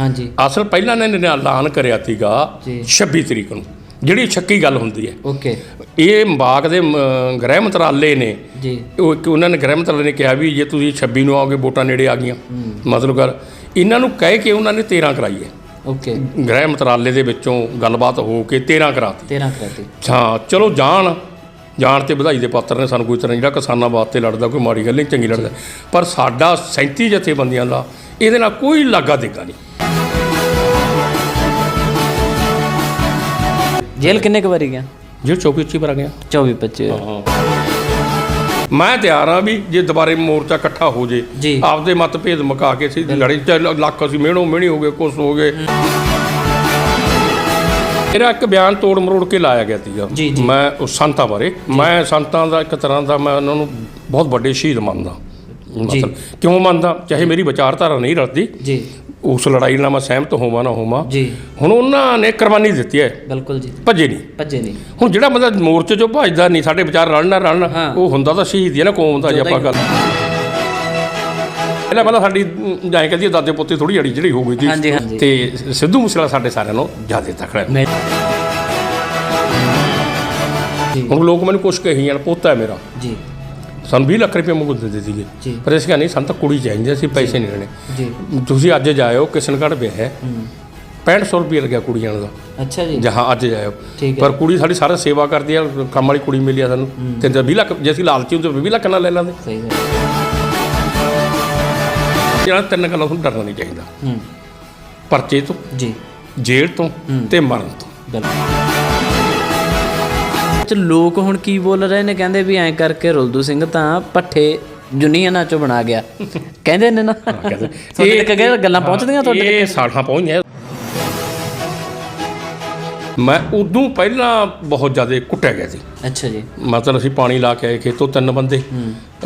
ਹਾਂਜੀ। ਅਸਲ ਪਹਿਲਾਂ ਨੇ ਨੇ ਐਲਾਨ ਕਰਿਆ ਸੀਗਾ ਜੀ। 26 ਤਰੀਕ ਨੂੰ ਜਿਹੜੀ ਛੱਕੀ ਗੱਲ ਹੁੰਦੀ ਹੈ। ਓਕੇ। ਇਹ ਬਾਗ ਦੇ ਗ੍ਰਹਿ ਮੰਤਰਾਲੇ ਨੇ ਜੀ। ਉਹ ਇੱਕ ਉਹਨਾਂ ਨੇ ਗ੍ਰਹਿ ਮੰਤਰਾਲੇ ਨੇ ਕਿਹਾ ਵੀ ਜੇ ਤੁਸੀਂ 26 ਨੂੰ ਆਓਗੇ ਵੋਟਾਂ ਨੇੜੇ ਆ ਗਈਆਂ। ਮਤਲਬ ਗੱਲ ਇਹਨਾਂ ਨੂੰ ਕਹਿ ਕੇ ਉਹਨਾਂ ਨੇ 13 ਕਰਾਈ ਹੈ। ਓਕੇ। ਗ੍ਰਹਿ ਮੰਤਰਾਲੇ ਦੇ ਵਿੱਚੋਂ ਗੱਲਬਾਤ ਹੋ ਕੇ 13 ਕਰਾਤੀ। 13 ਕਰਾਤੀ। ਹਾਂ ਚਲੋ ਜਾਣ ਜਾਣ ਤੇ ਵਧਾਈ ਦੇ ਪਾਤਰ ਨੇ ਸਾਨੂੰ ਕੋਈ ਤਰ੍ਹਾਂ ਜਿਹੜਾ ਕਿਸਾਨਾਂ ਵਾਸਤੇ ਲੜਦਾ ਕੋਈ ਮਾੜੀ ਗੱਲ ਨਹੀਂ ਚੰਗੀ ਲੜਦਾ। ਪਰ ਸਾਡਾ 37 ਜਥੇਬੰਦੀਆਂ ਦਾ ਇਹਦੇ ਨਾਲ ਕੋਈ ਲਾਗਾ ਦੇਗਾ ਨਹੀਂ। ਜੇਲ੍ਹ ਕਿੰਨੇ ਕੁ ਵਾਰੀ ਗਿਆ? ਜੇ 24 ਉੱਚੀ ਪਰ ਆ ਗਿਆ 24 25 ਮੈਂ ਤਿਆਰ ਆ ਵੀ ਜੇ ਦੁਬਾਰੇ ਮੋਰਚਾ ਇਕੱਠਾ ਹੋ ਜੇ ਜੀ। ਆਪਦੇ ਮਤਭੇਦ ਮੁਕਾ ਕੇ ਸੀ ਲੜੀ ਲ- ਲੱਖ ਅਸੀਂ ਮਿਹਣੋ ਮਿਹਣੀ ਹੋ ਗਏ ਕੁਛ ਹੋ ਗਏ। ਮੇਰਾ ਇੱਕ ਬਿਆਨ ਤੋੜ ਮਰੋੜ ਕੇ ਲਾਇਆ ਗਿਆ ਸੀਗਾ। ਜੀ, ਜੀ। ਮੈਂ ਉਸ ਸੰਤਾਂ ਬਾਰੇ। ਮੈਂ ਸੰਤਾਂ ਦਾ ਇੱਕ ਤਰ੍ਹਾਂ ਦਾ ਮੈਂ ਉਹਨਾਂ ਨੂੰ ਬਹੁਤ ਵੱਡੇ ਸ਼ਹੀਦ ਮੰਨਦਾ। ਮਤਲਬ ਕਿਉਂ ਮੰਨਦਾ? ਚਾਹੇ ਮੇਰੀ ਵਿਚਾਰਧਾਰਾ ਨਹੀਂ ਰਲਦੀ। ਜੀ। ਉਸ ਲੜਾਈ ਨਾਲ ਮੈਂ ਸਹਿਮਤ ਹੋਵਾਂ ਨਾ ਹੋਵਾਂ ਜੀ। ਹੁਣ ਉਹਨਾਂ ਨੇ ਕੁਰਬਾਨੀ ਦਿੱਤੀ ਹੈ। ਬਿਲਕੁਲ ਜੀ। ਭੱਜੇ ਨਹੀਂ। ਭੱਜੇ ਨਹੀਂ। ਹੁਣ ਜਿਹੜਾ ਬੰਦਾ ਮੋਰਚੇ 'ਚੋਂ ਭੱਜਦਾ ਨਹੀਂ ਸਾਡੇ ਵਿਚਾਰ ਰਲਣ ਰਲਣ। ਉਹ ਹੁੰਦਾ ਤਾਂ ਸ਼ਹੀਦ ਹੀ ਨਾ ਕੌਮ ਦਾ ਜੇ ਆਪਾਂ ਗੱਲ ਪਹਿਲਾਂ ਪਹਿਲਾਂ ਸਾਡੀ ਅਮ, ਜਾਂ ਕਹਦੀ ਦਾਦੇ ਪੋਤੇ ਥੋੜੀ ਅੜੀ ਜਿਹੜੀ ਹੋ ਗਈ ਸੀ। ਤੇ ਸਿੱਧੂ ਮੂਸੇਵਾਲਾ ਸਾਡੇ ਸਾਰਿਆਂ ਨੂੰ ਜ਼ਿਆਦਾ ਤਕੜਾ ਹੈ। ਹੁਣ ਲੋਕ ਮੈਨੂੰ ਕੁਛ ਕਹੀ ਜਾਣ ਪੋਤਾ ਹੈ ਮੇਰਾ। ਜੀ। ਸਾਨੂੰ 20 ਲੱਖ ਰੁਪਏ ਮੁੱਕ ਦਿੰਦੇ ਸੀਗੇ। ਜੀ। ਪਰ ਅਸੀਂ ਕਿਹਾ ਨਹੀਂ ਸਾਨੂੰ ਤਾਂ ਕੁੜੀ ਚਾਹੀਦੀ ਅਸੀਂ ਪੈਸੇ ਨਹੀਂ ਲੈਣੇ ਜੀ। ਤੁਸੀਂ ਅੱਜ ਜਾਇਓ ਕਿਸ਼ਨਗੜ੍ਹ ਵਿਆਹ ਹੈ। 6500 ਰੁਪਏ ਲੱਗਿਆ ਕੁੜੀ ਜਾਣ ਦਾ। ਅੱਛਾ ਜੀ। ਜਹਾਂ ਅੱਜ ਜਾਇਓ। ਪਰ ਕੁੜੀ ਸਾਡੀ ਸਾਰਾ ਸੇਵਾ ਕਰਦੀ ਆ ਕੰਮ ਵਾਲੀ ਕੁੜੀ ਮਿਲੀ ਆ ਸਾਨੂੰ। ਤੇ ਜੇ 20 ਲੱਖ ਜੇ ਅਸੀਂ ਲਾਲਚੀ ਹੁੰਦੇ 20 ਲੱਖ ਨਾਲ ਲੈ ਲੈਂਦੇ। ਸਹੀ ਹੈ ਜਿਹੜਾ ਤਿੰਨ ਗੱਲਾਂ ਤੋਂ ਡਰਨਾ ਨਹੀਂ ਚਾਹੀਦਾ। ਪਰਚੇ ਤੋਂ ਜੀ। ਜੇਲ੍ਹ ਤੋਂ ਤੇ ਮਰਨ ਤੋਂ। ਬਿਲਕੁਲ। ਚ ਲੋਕ ਹੁਣ ਕੀ ਬੋਲ ਰਹੇ ਨੇ? ਕਹਿੰਦੇ ਵੀ ਐਂ ਕਰਕੇ ਰੁਲਦੂ ਸਿੰਘ ਤਾਂ ਪੱਠੇ ਜੁਨੀਅਨਾਂ ਚੋਂ ਬਣਾ ਗਿਆ। ਕਹਿੰਦੇ ਨੇ ਨਾ। ਤੁਹਾਡੇ ਤੱਕ ਗੱਲਾਂ ਪਹੁੰਚਦੀਆਂ ਤੁਹਾਡੇ ਇਹ ਸਾਡਾ ਪਹੁੰਚ ਮੈਂ ਉਦੋਂ ਪਹਿਲਾਂ ਬਹੁਤ ਜ਼ਿਆਦਾ ਕੁੱਟਿਆ ਗਿਆ ਸੀ। ਅੱਛਾ ਜੀ। ਮਤਲਬ ਅਸੀਂ ਪਾਣੀ ਲਾ ਕੇ ਆਏ ਖੇਤੋਂ ਤਿੰਨ ਬੰਦੇ।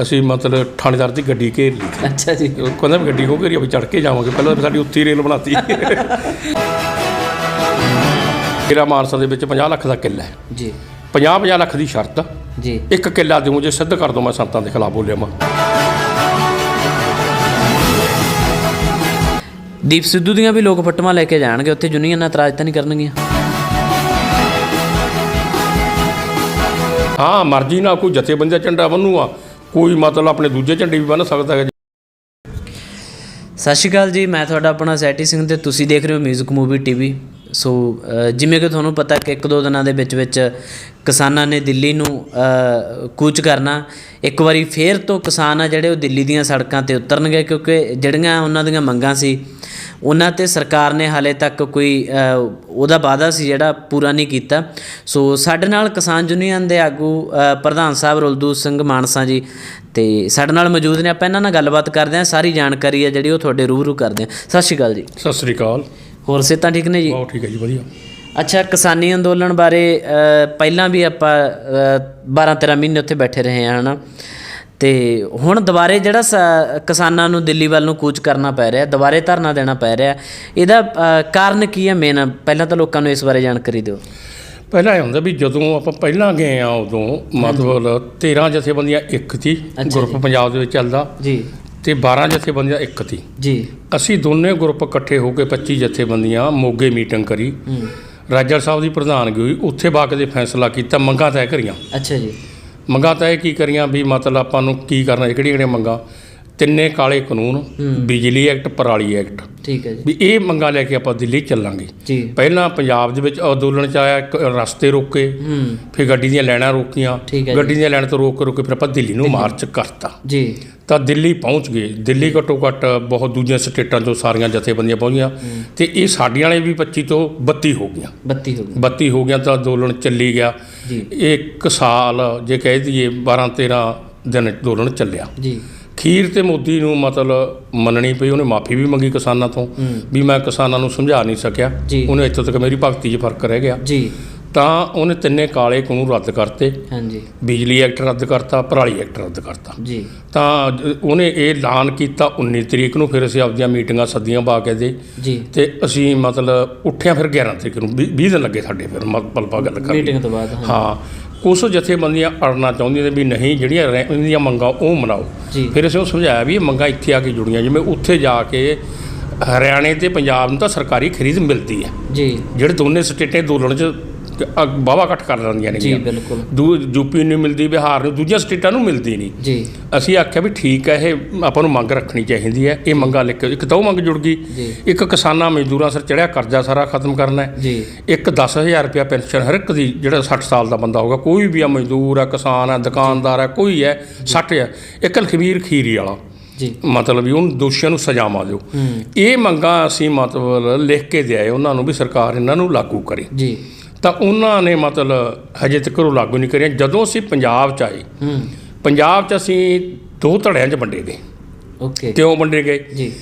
ਅਸੀਂ ਮਤਲਬ ਥਾਣੇਦਾਰ ਦੀ ਗੱਡੀ ਘੇਰ ਲਈ। ਅੱਛਾ ਜੀ। ਉਹ ਕਹਿੰਦਾ ਵੀ ਗੱਡੀ ਕੋ ਘੇਰੀ? ਵੀ ਚੜ ਕੇ ਜਾਵਾਂਗੇ। ਪਹਿਲਾਂ ਸਾਡੀ ਉੱਤੀ ਰੇਲ ਬਣਾਤੀ। ਮੇਰਾ ਮਾਨਸਾ ਦੇ ਵਿੱਚ 50 ਲੱਖ ਦਾ ਕਿੱਲਾ ਹੈ। ਜੀ। 50 50 ਲੱਖ ਦੀ ਸ਼ਰਤ। ਜੀ। ਇੱਕ ਕਿੱਲਾ ਦਿਓ ਜੇ ਸਿੱਧ ਕਰ ਦੋ ਮੈਂ ਸੰਤਾਂ ਦੇ ਖਿਲਾਫ ਬੋਲਿਆ ਮੈਂ। ਦੀਪ ਸਿੱਧੂ ਦੀਆਂ ਵੀ ਲੋਕ ਫੋਟੋਆਂ ਲੈ ਕੇ ਜਾਣਗੇ ਉੱਥੇ ਜੁਨੀਅਨਾਂ ਇਤਰਾਜ਼ ਤਾਂ ਨਹੀਂ ਕਰਨਗੀਆਂ? ਹਾਂ ਮਰਜ਼ੀ ਨਾਲ ਕੋਈ ਜਥੇਬੰਦੀ ਦਾ ਝੰਡਾ ਬੰਨੂਆ ਕੋਈ ਮਤਲਬ ਆਪਣੇ ਦੂਜੇ ਝੰਡੇ ਵੀ ਬੰਨ ਸਕਦਾ ਹੈ ਸਤਿ ਸ਼੍ਰੀ ਅਕਾਲ ਜੀ ਮੈਂ ਤੁਹਾਡਾ ਆਪਣਾ ਸੈਟੀ ਸਿੰਘ ਤੇ ਤੁਸੀਂ ਦੇਖ ਰਹੇ ਹੋ 뮤직 ਮੂਵੀ ਟੀਵੀ। ਸੋ ਜਿਵੇਂ ਕਿ ਤੁਹਾਨੂੰ ਪਤਾ ਕਿ ਇੱਕ ਦੋ ਦਿਨਾਂ ਦੇ ਵਿੱਚ ਵਿੱਚ ਕਿਸਾਨਾਂ ਨੇ ਦਿੱਲੀ ਨੂੰ ਕੂਚ ਕਰਨਾ। ਇੱਕ ਵਾਰੀ ਫੇਰ ਤੋਂ ਕਿਸਾਨ ਆ ਜਿਹੜੇ ਉਹ ਦਿੱਲੀ ਦੀਆਂ ਸੜਕਾਂ ਤੇ ਉਤਰਨਗੇ ਕਿਉਂਕਿ ਜਿਹੜੀਆਂ ਉਹਨਾਂ ਦੀਆਂ ਮੰਗਾਂ ਸੀ, ਉਹਨਾਂ ਤੇ ਸਰਕਾਰ ਨੇ ਹਾਲੇ ਤੱਕ ਕੋਈ ਉਹਦਾ ਵਾਅਦਾ ਸੀ ਜਿਹੜਾ ਪੂਰਾ ਨਹੀਂ ਕੀਤਾ। ਸੋ, ਸਾਡੇ ਨਾਲ ਕਿਸਾਨ ਯੂਨੀਅਨ ਦੇ ਆਗੂ ਪ੍ਰਧਾਨ ਸਾਹਿਬ ਰੁਲਦੂਤ ਸਿੰਘ ਮਾਨਸਾ ਜੀ ਤੇ ਸਾਡੇ ਨਾਲ ਮੌਜੂਦ ਨੇ। ਆਪਾਂ ਇਹਨਾਂ ਨਾਲ ਗੱਲਬਾਤ ਕਰਦੇ ਹਾਂ, ਸਾਰੀ ਜਾਣਕਾਰੀ ਹੈ ਜਿਹੜੀ ਉਹ ਤੁਹਾਡੇ ਰੂਬਰੂ ਕਰਦੇ ਹਾਂ। ਸਤਿ ਸ਼੍ਰੀ ਅਕਾਲ ਜੀ। ਸਤਿ ਸ੍ਰੀ ਅਕਾਲ। ਹੋਰ ਸਿਹਤਾਂ ਠੀਕ ਨੇ ਜੀ? ਬਹੁਤ ਠੀਕ ਹੈ ਜੀ ਵਧੀਆ। ਅੱਛਾ ਕਿਸਾਨੀ ਅੰਦੋਲਨ ਬਾਰੇ ਪਹਿਲਾਂ ਵੀ ਆਪਾਂ 12 13 ਮਹੀਨੇ ਉੱਥੇ ਬੈਠੇ ਰਹੇ ਹਾਂ ਹਨਾ? ਤੇ ਹੁਣ ਦੁਬਾਰੇ ਜਿਹੜਾ ਕਿਸਾਨਾਂ ਨੂੰ ਦਿੱਲੀ ਵੱਲ ਨੂੰ ਕੂਚ ਕਰਨਾ ਪੈ ਰਿਹਾ ਦੁਬਾਰੇ ਧਰਨਾ ਦੇਣਾ ਪੈ ਰਿਹਾ ਇਹਦਾ ਕਾਰਨ ਕੀ ਹੈ ਮੇਨ ਪਹਿਲਾਂ ਤਾਂ ਲੋਕਾਂ ਨੂੰ ਇਸ ਬਾਰੇ ਜਾਣਕਾਰੀ ਦਿਓ। ਪਹਿਲਾਂ ਇਹ ਹੁੰਦਾ ਵੀ ਜਦੋਂ ਆਪਾਂ ਪਹਿਲਾਂ ਗਏ ਆ ਉਦੋਂ ਮਤਲਬ 13 ਜਥੇਬੰਦੀਆਂ ਇੱਕ ਸੀ ਗਰੁੱਪ ਪੰਜਾਬ ਦੇ ਵਿੱਚ ਚੱਲਦਾ। ਜੀ। ਤੇ 12 ਜਥੇਬੰਦੀਆਂ ਇੱਕ ਸੀ। ਜੀ। ਅਸੀਂ ਦੋਨੇ ਗਰੁੱਪ ਇਕੱਠੇ ਹੋ ਕੇ 25 ਜਥੇਬੰਦੀਆਂ ਮੋਗੇ ਮੀਟਿੰਗ ਕਰੀ। ਰਾਜਾ ਸਾਹਿਬ ਦੀ ਪ੍ਰਧਾਨਗੀ ਹੋਈ ਉੱਥੇ ਬਾਕ ਦੇ ਫੈਸਲਾ ਕੀਤਾ ਮੰਗਾਂ ਤੈਅ ਕਰੀਆਂ। ਅੱਛਾ ਜੀ। ਮੰਗਾਂ ਤੈਅ ਕੀ ਕਰੀਆਂ ਵੀ ਮਤਲਬ ਆਪਾਂ ਨੂੰ ਕੀ ਕਰਨਾ ਕਿਹੜੀਆਂ ਕਿਹੜੀਆਂ ਮੰਗਾਂ? ਤਿੰਨੇ ਕਾਲੇ ਕਾਨੂੰਨ ਬਿਜਲੀ ਐਕਟ ਪਰਾਲੀ ਐਕਟ। ਠੀਕ ਹੈ ਜੀ। ਵੀ ਇਹ ਮੰਗਾਂ ਲੈ ਕੇ ਆਪਾਂ ਦਿੱਲੀ ਚੱਲਾਂਗੇ। ਜੀ। ਪਹਿਲਾਂ ਪੰਜਾਬ ਦੇ ਵਿੱਚ ਅੰਦੋਲਨ ਚ ਆਇਆ ਇੱਕ ਰਸਤੇ ਰੋਕੇ ਫਿਰ ਗੱਡੀ ਦੀਆਂ ਲਾਈਨਾਂ ਰੋਕੀਆਂ। ਗੱਡੀ ਦੀਆਂ ਲਾਈਨਾਂ ਤੋਂ ਰੋਕ ਕੇ ਰੋਕ ਫਿਰ ਆਪਾਂ ਦਿੱਲੀ ਨੂੰ ਮਾਰਚ ਕਰਤਾ। ਜੀ। ਤਾਂ ਦਿੱਲੀ ਪਹੁੰਚ ਗਏ। ਦਿੱਲੀ ਘੱਟੋ ਘੱਟ ਬਹੁਤ ਦੂਜੀਆਂ ਸਟੇਟਾਂ ਤੋਂ ਸਾਰੀਆਂ ਜਥੇਬੰਦੀਆਂ ਪਹੁੰਚੀਆਂ। ਤੇ ਇਹ ਸਾਡੀਆਂ ਵਾਲੇ ਵੀ 25 ਤੋਂ 32 ਹੋ ਗਈਆਂ। 32 ਹੋ ਗਈ 32 ਹੋ ਗਿਆ ਤਾਂ ਅੰਦੋਲਨ ਚੱਲੀ ਗਿਆ। ਜੀ। ਇੱਕ ਸਾਲ ਜੇ ਕਹਿ ਦਈਏ 12 13 ਦਿਨ ਅੰਦੋਲਨ ਚੱਲਿਆ। ਜੀ। ਖੀਰ ਤੇ ਮੋਦੀ ਨੂੰ ਮਤਲਬ ਮੰਨਣੀ ਪਈ ਉਹਨੇ ਮਾਫੀ ਵੀ ਮੰਗੀ ਕਿਸਾਨਾਂ ਤੋਂ ਵੀ ਮੈਂ ਕਿਸਾਨਾਂ ਨੂੰ ਸਮਝਾ ਨਹੀਂ ਸਕਿਆ। ਉਹਨੇ ਇੱਥੋਂ ਤੱਕ ਮੇਰੀ ਭਗਤੀ 'ਚ ਫ਼ਰਕ ਰਹਿ ਗਿਆ। ਜੀ। ਤਾਂ ਉਹਨੇ ਤਿੰਨੇ ਕਾਲੇ ਕਾਨੂੰਨ ਰੱਦ ਕਰਤੇ। ਹਾਂਜੀ। ਬਿਜਲੀ ਐਕਟ ਰੱਦ ਕਰਤਾ ਪਰਾਲੀ ਐਕਟ ਰੱਦ ਕਰਤਾ। ਜੀ। ਤਾਂ ਉਹਨੇ ਇਹ ਐਲਾਨ ਕੀਤਾ 19 ਤਰੀਕ ਨੂੰ ਫਿਰ ਅਸੀਂ ਆਪਦੀਆਂ ਮੀਟਿੰਗਾਂ ਸੱਦੀਆਂ ਪਾ ਕੇ ਦੇ। ਜੀ। ਤੇ ਅਸੀਂ ਮਤਲਬ ਉੱਠਿਆ ਫਿਰ 11 ਤਰੀਕ ਨੂੰ 20 ਦਿਨ ਲੱਗੇ ਸਾਡੇ ਫਿਰ ਪਲਪਾ ਗੱਲ ਕਰ ਮੀਟਿੰਗ ਤੋਂ ਬਾਅਦ ਹਾਂ। ਕੁਝ ਜਥੇਬੰਦੀਆਂ ਅੜਨਾ ਚਾਹੁੰਦੀਆਂ ਨੇ ਵੀ ਨਹੀਂ ਜਿਹੜੀਆਂ ਰਹਿ- ਇਹਨਾਂ ਦੀਆਂ ਮੰਗਾਂ ਉਹ ਮਨਾਓ। ਫਿਰ ਅਸੀਂ ਉਹ ਸਮਝਾਇਆ ਵੀ ਇਹ ਮੰਗਾਂ ਇੱਥੇ ਆ ਕੇ ਜੁੜੀਆਂ ਜਿਵੇਂ ਉੱਥੇ ਜਾ ਕੇ ਹਰਿਆਣੇ ਤੇ ਪੰਜਾਬ ਨੂੰ ਤਾਂ ਸਰਕਾਰੀ ਖਰੀਦ ਮਿਲਦੀ ਹੈ। ਜੀ। ਜਿਹੜੇ ਦੋਨੇ ਸਟੇਟਾਂ ਦੋਲਣ ਚ ਬਾਵਾ ਘੱਟ ਕਰ ਲੈਂਦੀਆਂ ਨੇ ਜੀ ਬਿਲਕੁਲ। ਦੂ ਯੂਪੀ ਨੂੰ ਮਿਲਦੀ ਬਿਹਾਰ ਨੂੰ ਦੂਜੀਆਂ ਸਟੇਟਾਂ ਨੂੰ ਮਿਲਦੀ ਨਹੀਂ। ਜੀ। ਅਸੀਂ ਆਖਿਆ ਵੀ ਠੀਕ ਹੈ ਇਹ ਆਪਾਂ ਨੂੰ ਮੰਗ ਰੱਖਣੀ ਚਾਹੀਦੀ ਹੈ। ਇਹ ਮੰਗਾਂ ਲਿਖ ਇੱਕ ਤਾਂ ਉਹ ਮੰਗ ਜੁੜ ਗਈ। ਇੱਕ ਕਿਸਾਨਾਂ ਮਜ਼ਦੂਰਾਂ ਸਿਰ ਚੜਿਆ ਕਰਜ਼ਾ ਸਾਰਾ ਖਤਮ ਕਰਨਾ ਹੈ। ਜੀ। ਇੱਕ 10000 ਰੁਪਇਆ ਪੈਨਸ਼ਨ ਹਰ ਇੱਕ ਦੀ ਜਿਹੜਾ 60 ਸਾਲ ਦਾ ਬੰਦਾ ਹੋਊਗਾ ਕੋਈ ਵੀ ਆ ਮਜ਼ਦੂਰ ਆ ਕਿਸਾਨ ਆ ਦੁਕਾਨਦਾਰ ਆ ਕੋਈ ਹੈ 60 ਹੈ ਇੱਕ ਲਖਵੀਰ ਖੀਰੀ ਵਾਲਾ। ਜੀ। ਮਤਲਬ ਵੀ ਉਹਨੂੰ ਦੋਸ਼ੀਆਂ ਨੂੰ ਸਜ਼ਾਵਾਂ ਦਿਓ ਇਹ ਮੰਗਾਂ ਅਸੀਂ ਮਤਲਬ ਲਿਖ ਕੇ ਦਿਆਏ ਉਹਨਾਂ ਨੂੰ ਵੀ ਸਰਕਾਰ ਇਹਨਾਂ ਨੂੰ ਲਾਗੂ ਕਰੇ। ਜੀ। ਤਾਂ ਉਹਨਾਂ ਨੇ ਮਤਲਬ ਹਜੇ ਤੱਕ ਉਹ ਲਾਗੂ ਨਹੀਂ ਕਰਿਆ। ਜਦੋਂ ਅਸੀਂ ਪੰਜਾਬ ਚ ਆਏ ਹੂੰ। ਪੰਜਾਬ ਚ ਅਸੀਂ ਦੋ ਧੜਿਆਂ 'ਚ ਵੰਡੇ ਗਏ। ਓਕੇ। ਕਿਉਂ ਵੰਡੇ ਗਏ। ਜੀ।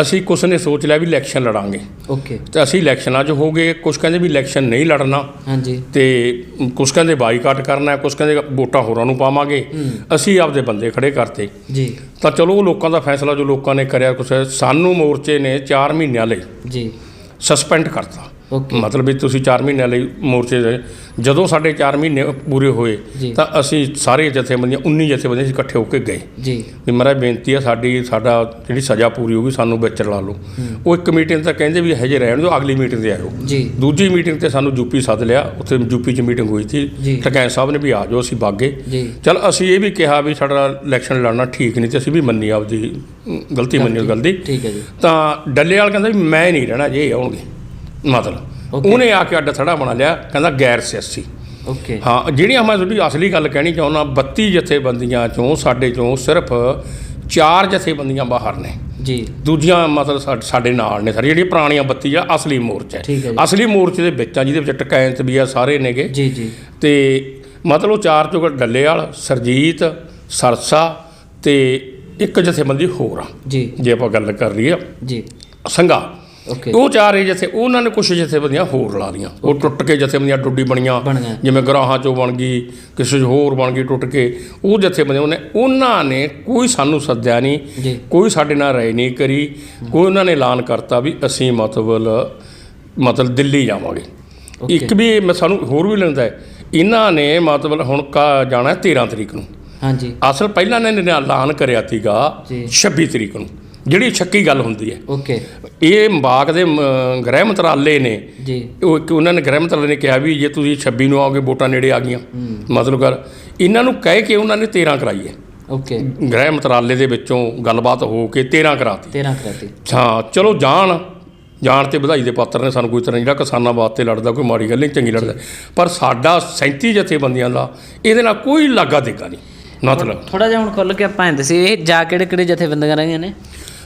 ਅਸੀਂ ਕੁਛ ਨੇ ਸੋਚ ਲਿਆ ਵੀ ਇਲੈਕਸ਼ਨ ਲੜਾਂਗੇ। ਓਕੇ। ਤੇ ਅਸੀਂ ਇਲੈਕਸ਼ਨਾਂ 'ਚ ਹੋ ਗਏ। ਕੁਛ ਕਹਿੰਦੇ ਵੀ ਇਲੈਕਸ਼ਨ ਨਹੀਂ ਲੜਨਾ। ਹਾਂਜੀ। ਤੇ ਕੁਛ ਕਹਿੰਦੇ ਬਾਈਕਾਟ ਕਰਨਾ ਹੈ ਕੁਛ ਕਹਿੰਦੇ ਵੋਟਾਂ ਹੋਰਾਂ ਨੂੰ ਪਾਵਾਂਗੇ। ਅਸੀਂ ਆਪਦੇ ਬੰਦੇ ਖੜੇ ਕਰਤੇ। ਜੀ। ਤਾਂ ਚਲੋ ਉਹ ਲੋਕਾਂ ਦਾ ਫੈਸਲਾ ਜੋ ਲੋਕਾਂ ਨੇ ਕਰਿਆ ਕੁਛ ਸਾਨੂੰ ਮੋਰਚੇ ਨੇ 4 ਮਹੀਨਿਆਂ ਲਈ ਜੀ। ਸਸਪੈਂਡ ਕਰਤਾ। ਓਕੇ ਮਤਲਬ ਵੀ ਤੁਸੀਂ 4 ਮਹੀਨਿਆਂ ਲਈ ਮੋਰਚੇ ਦੇ ਜਦੋਂ ਸਾਡੇ 4 ਮਹੀਨੇ ਪੂਰੇ ਹੋਏ। ਤਾਂ ਅਸੀਂ ਸਾਰੇ ਜਥੇਬੰਦੀਆਂ 19 ਜਥੇਬੰਦੀਆਂ ਅਸੀਂ ਇਕੱਠੇ ਹੋ ਕੇ ਗਏ। ਜੀ। ਵੀ ਮੇਰਾ ਬੇਨਤੀ ਹੈ ਸਾਡੀ ਸਾਡਾ ਜਿਹੜੀ ਸਜ਼ਾ ਪੂਰੀ ਹੋਊਗੀ ਸਾਨੂੰ ਵਿੱਚ ਰਲਾ ਲਓ। ਉਹ ਇੱਕ ਮੀਟਿੰਗ ਤਾਂ ਕਹਿੰਦੇ ਵੀ ਹਜੇ ਰਹਿਣ ਦਿਓ ਅਗਲੀ ਮੀਟਿੰਗ ਤੇ ਆਇਓ। ਜੀ। ਦੂਜੀ ਮੀਟਿੰਗ ਤੇ ਸਾਨੂੰ ਯੂਪੀ ਸੱਦ ਲਿਆ ਉੱਥੇ ਯੂਪੀ 'ਚ ਮੀਟਿੰਗ ਹੋਈ ਸੀ। ਜੀ। ਟਕੈਂ ਸਾਹਿਬ ਨੇ ਵੀ ਆ ਜਾਓ ਅਸੀਂ ਬਾਗੇ। ਜੀ। ਚਲ ਅਸੀਂ ਇਹ ਵੀ ਕਿਹਾ ਵੀ ਸਾਡਾ ਇਲੈਕਸ਼ਨ ਲੜਨਾ ਠੀਕ ਨਹੀਂ ਤੇ ਅਸੀਂ ਵੀ ਮੰਨੀ ਆਪਦੀ ਗਲਤੀ ਮੰਨੀ ਉਹ ਗਲਤੀ। ਠੀਕ ਹੈ ਜੀ। ਤਾਂ ਡੱਲੇ ਵਾਲ ਕਹਿੰਦਾ ਵੀ ਮੈਂ ਨਹੀਂ ਰਹਿਣਾ ਜੇ ਆਉਣਗੇ। ਮਤਲਬ। Okay. ਉਹਨੇ ਆ ਕੇ ਅੱਡ ਥੜਾ ਬਣਾ ਲਿਆ ਕਹਿੰਦਾ ਗੈਰ ਸਿਆਸੀ। ਓਕੇ ਹਾਂ ਜਿਹੜੀਆਂ ਮੈਂ ਤੁਹਾਡੀ ਅਸਲੀ ਗੱਲ ਕਹਿਣੀ ਚਾਹੁੰਦਾ 32 ਜਥੇਬੰਦੀਆਂ ਚੋਂ ਸਾਡੇ ਚੋਂ ਸਿਰਫ ਚਾਰ ਜਥੇਬੰਦੀਆਂ ਬਾਹਰ ਨੇ। ਜੀ। ਦੂਜੀਆਂ ਮਤਲਬ ਸਾ- ਸਾਡੇ ਨਾਲ ਨੇ ਸਾਰੀ ਜਿਹੜੀਆਂ ਪੁਰਾਣੀਆਂ 32 ਆ ਅਸਲੀ ਮੋਰਚਾ ਠੀਕ ਹੈ ਜੀ। ਅਸਲੀ ਮੋਰਚੇ ਦੇ ਵਿੱਚ ਆ ਜਿਹਦੇ ਵਿੱਚ ਟਕੈਂਤ ਵੀ ਆ ਸਾਰੇ ਨੇਗੇ। ਜੀ ਜੀ। ਤੇ ਮਤਲਬ ਉਹ ਚਾਰ ਚੋਂ ਡੱਲੇਵਾਲ ਸਰਜੀਤ ਸਰਸਾ ਤੇ ਇੱਕ ਜਥੇਬੰਦੀ ਹੋਰ ਆ। ਜੀ। ਜੇ ਆਪਾਂ ਗੱਲ ਕਰ ਰਹੀ ਆ ਜੀ। ਸੰਘਾ। ਓਕੇ ਉਹ ਚਾਰ ਇਹ ਜਥੇ ਉਹਨਾਂ ਨੇ ਕੁਝ ਜਥੇਬੰਦੀਆਂ ਹੋਰ ਲਾ ਲੀਆਂ ਉਹ ਟੁੱਟ ਕੇ ਜਥੇਬੰਦੀਆਂ ਟੁੱਡੀ ਬਣੀਆਂ। ਜਿਵੇਂ ਗਰਾਹਾਂ ਚੋਂ ਬਣ ਗਈ ਕਿਸੇ ਹੋਰ ਬਣ ਗਈ ਟੁੱਟ ਕੇ ਉਹ ਜਥੇਬੰਦੀਆਂ ਉਹਨੇ ਉਹਨਾਂ ਨੇ ਕੋਈ ਸਾਨੂੰ ਸੱਦਿਆ ਨਹੀਂ। ਕੋਈ ਸਾਡੇ ਨਾਲ ਰਾਏ ਨਹੀਂ ਕਰੀ। ਕੋਈ ਉਹਨਾਂ ਨੇ ਐਲਾਨ ਕਰਤਾ ਵੀ ਅਸੀਂ ਮਤਲਬ ਮਤਲਬ ਦਿੱਲੀ ਜਾਵਾਂਗੇ। ਇੱਕ ਵੀ ਮੈਂ ਸਾਨੂੰ ਹੋਰ ਵੀ ਲੈਂਦਾ ਹੈ ਇਹਨਾਂ ਨੇ ਮਤਲਬ ਹੁਣ ਕਾ ਜਾਣਾ ਹੈ 13 ਤਰੀਕ ਨੂੰ। ਹਾਂਜੀ। ਅਸਲ ਪਹਿਲਾਂ ਨੇ ਐਲਾਨ ਕਰਿਆ ਸੀਗਾ ਜੀ। 26 ਤਰੀਕ ਨੂੰ। ਜਿਹੜੀ ਛੱਕੀ ਗੱਲ ਹੁੰਦੀ ਹੈ। ਓਕੇ। ਇਹ ਬਾਗ ਦੇ ਗ੍ਰਹਿ ਮੰਤਰਾਲੇ ਨੇ ਜੀ। ਉਹ ਇੱਕ ਉਹਨਾਂ ਨੇ ਗ੍ਰਹਿ ਮੰਤਰਾਲੇ ਨੇ ਕਿਹਾ ਵੀ ਜੇ ਤੁਸੀਂ 26 ਨੂੰ ਆਓਗੇ ਵੋਟਾਂ ਨੇੜੇ ਆ ਗਈਆਂ। ਮਤਲਬ ਕਰ ਇਹਨਾਂ ਨੂੰ ਕਹਿ ਕੇ ਉਹਨਾਂ ਨੇ 13 ਕਰਾਈ ਹੈ। ਓਕੇ। ਗ੍ਰਹਿ ਮੰਤਰਾਲੇ ਦੇ ਵਿੱਚੋਂ ਗੱਲਬਾਤ ਹੋ ਕੇ 13 ਕਰਾਤੀ। 13 ਕਰਾਤੀ। ਹਾਂ ਚਲੋ ਜਾਣ ਜਾਣ ਤੇ ਵਧਾਈ ਦੇ ਪਾਤਰ ਨੇ ਸਾਨੂੰ ਕੋਈ ਤਰ੍ਹਾਂ ਜਿਹੜਾ ਕਿਸਾਨਾਂ ਵਾਸਤੇ ਲੜਦਾ ਕੋਈ ਮਾੜੀ ਗੱਲ ਨਹੀਂ ਚੰਗੀ ਲੜਦਾ। ਪਰ ਸਾਡਾ 37 ਜਥੇਬੰਦੀਆਂ ਦਾ ਇਹਦੇ ਨਾਲ ਕੋਈ ਲਾਗਾ ਦੇਗਾ ਨਹੀਂ। ਮਤਲਬ ਥੋੜਾ ਜਿਹਾ ਹੁਣ ਖੁੱਲ ਕੇ ਆਪਾਂ ਇੰਦੇ ਸੀ ਇਹ ਜਾ ਕਿਹੜੇ ਕਿਹੜੇ ਜਥੇਬੰਦੀਆਂ ਰਹੀਆਂ ਨੇ?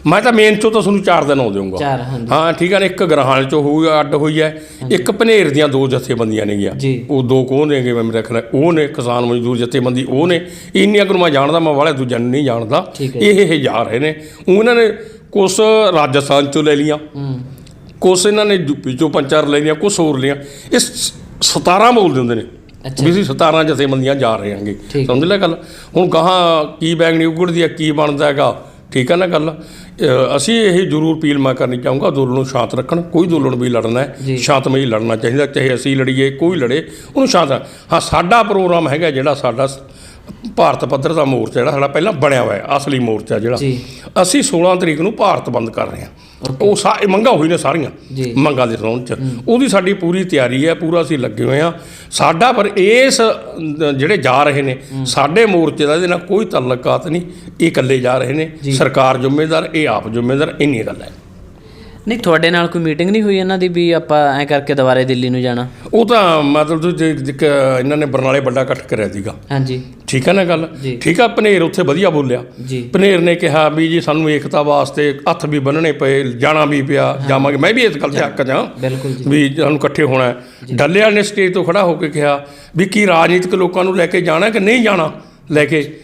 ਮੈਂ ਤਾਂ ਮੇਨ ਚੋਂ ਤਾਂ ਤੁਹਾਨੂੰ 4 ਦਿਨ ਹੋ ਦੇਵਾਂਗਾ ਚਾਰ ਹਾਂਜੀ। ਹਾਂ ਠੀਕ ਹੈ ਨਾ ਇੱਕ ਗਰਹਾਲ ਚੋਂ ਹੋਊ ਅੱਡ ਹੋਈ ਹੈ। ਇੱਕ ਭਨੇਰ ਦੀਆਂ ਦੋ ਜਥੇਬੰਦੀਆਂ ਨੇਗੀਆਂ। ਉਹ ਦੋ ਕੋਹ ਨੇਗੇ ਮੈਂ ਖਿਆਲ ਉਹ ਨੇ ਕਿਸਾਨ ਮਜ਼ਦੂਰ ਜਥੇਬੰਦੀ ਉਹ ਨੇ। ਇੰਨੀਆਂ ਕੁ ਨੂੰ ਮੈਂ ਜਾਣਦਾ ਮੈਂ ਵਾਲੇ ਦੂਜਿਆਂ ਨੂੰ ਨਹੀਂ ਜਾਣਦਾ। ਇਹ ਇਹ ਜਾ ਰਹੇ ਨੇ। ਉਹਨਾਂ ਨੇ ਕੁਛ ਰਾਜਸਥਾਨ ਚੋਂ ਲੈ ਲੀਆਂ ਕੁਛ ਇਹਨਾਂ ਨੇ ਯੂਪੀ ਚੋਂ ਪੰਜ ਚਾਰ ਲੈ ਲਈਆਂ ਕੁਛ ਹੋਰ ਲਈਆਂ। ਇਹ ਸ- 17 ਬੋਲਦੇ ਹੁੰਦੇ ਨੇ। ਅੱਛਾ। ਵੀ ਅਸੀਂ 17 ਜਥੇਬੰਦੀਆਂ ਜਾ ਰਹੇ ਹਾਂਗੇ। ਸਮਝ ਲੈ ਗੱਲ? ਹੁਣ ਗਾਹਾਂ ਕੀ ਬੈਗਣੀ ਉਗੜਦੀ ਆ ਕੀ ਬਣਦਾ ਹੈਗਾ? ਠੀਕ ਹੈ ਨਾ ਗੱਲ? ਅਸੀਂ ਇਹ ਜ਼ਰੂਰ ਅਪੀਲ ਮੈਂ ਕਰਨੀ ਚਾਹੂੰਗਾ ਅੰਦੋਲਨ ਨੂੰ ਸ਼ਾਂਤ ਰੱਖਣ। ਕੋਈ ਅੰਦੋਲਨ ਵੀ ਲੜਨਾ। ਹੈ ਸ਼ਾਂਤਮਈ ਲੜਨਾ ਚਾਹੀਦਾ ਚਾਹੇ ਅਸੀਂ ਲੜੀਏ ਕੋਈ ਲੜੇ ਉਹਨੂੰ ਸ਼ਾਂਤ ਹਾਂ ਸਾਡਾ ਪ੍ਰੋਗਰਾਮ ਹੈਗਾ ਜਿਹੜਾ ਸਾਡਾ ਭਾਰਤ ਪੱਧਰ ਦਾ ਮੋਰਚਾ ਜਿਹੜਾ ਸਾਡਾ ਪਹਿਲਾਂ ਬਣਿਆ ਹੋਇਆ ਅਸਲੀ ਮੋਰਚਾ ਜਿਹੜਾ। ਅਸੀਂ 16 ਤਰੀਕ ਨੂੰ ਭਾਰਤ ਬੰਦ ਕਰ ਰਹੇ ਹਾਂ। ਉਹ ਸਾ ਇਹ ਮੰਗਾਂ ਹੋਈ ਨੇ ਸਾਰੀਆਂ। ਮੰਗਾਂ ਦੇ ਸੰਬੰਧ ਚ। ਉਹਦੀ ਸਾਡੀ ਪੂਰੀ ਤਿਆਰੀ ਹੈ ਪੂਰਾ ਅਸੀਂ ਲੱਗੇ ਹੋਏ ਆ ਸਾਡਾ ਪਰ ਇਸ ਜਿਹੜੇ ਜਾ ਰਹੇ ਨੇ ਸਾਡੇ ਮੋਰਚੇ ਦਾ ਇਹਦੇ ਨਾਲ ਕੋਈ ਤਾਲੁਕਾਤ ਨਹੀਂ। ਇਹ ਇਕੱਲੇ ਜਾ ਰਹੇ ਨੇ। ਸਰਕਾਰ ਜ਼ਿੰਮੇਦਾਰ ਇਹ ਆਪ ਜ਼ਿੰਮੇਦਾਰ ਇੰਨੀ ਗੱਲ ਹੈ। ਨਹੀਂ ਤੁਹਾਡੇ ਨਾਲ ਕੋਈ ਮੀਟਿੰਗ ਨਹੀਂ ਹੋਈ ਇਹਨਾਂ ਦੀ ਵੀ ਆਪਾਂ ਐ ਕਰਕੇ ਦੁਬਾਰੇ ਦਿੱਲੀ ਨੂੰ ਜਾਣਾ? ਉਹ ਤਾਂ ਮਤਲਬ ਜੇ- ਇਹਨਾਂ ਨੇ ਬਰਨਾਲੇ ਵੱਡਾ ਇਕੱਠ ਕਰਿਆ ਸੀਗਾ। ਹਾਂਜੀ। ਠੀਕ ਹੈ ਨਾ ਗੱਲ। ਠੀਕ ਆ ਭਨੇਰ ਉੱਥੇ ਵਧੀਆ ਬੋਲਿਆ। ਜੀ। ਭਨੇਰ ਨੇ ਕਿਹਾ ਵੀ ਜੀ ਸਾਨੂੰ ਏਕਤਾ ਵਾਸਤੇ ਹੱਥ ਵੀ ਬੰਨਣੇ ਪਏ ਜਾਣਾ ਵੀ ਪਿਆ ਜਾਵਾਂਗੇ। ਮੈਂ ਵੀ ਇਸ ਗੱਲ ਤੇ ਹੱਕ ਜਾਂ ਬਿਲਕੁਲ ਜੀ। ਵੀ ਸਾਨੂੰ ਇਕੱਠੇ ਹੋਣਾ ਹੈ। ਡੱਲੇਵਾਲ ਨੇ ਸਟੇਜ ਤੋਂ ਖੜਾ ਹੋ ਕੇ ਕਿਹਾ ਵੀ ਕੀ ਰਾਜਨੀਤਿਕ ਲੋਕਾਂ ਨੂੰ ਲੈ ਕੇ ਜਾਣਾ ਕਿ ਨਹੀਂ ਜਾਣਾ? ਲੈ ਕੇ।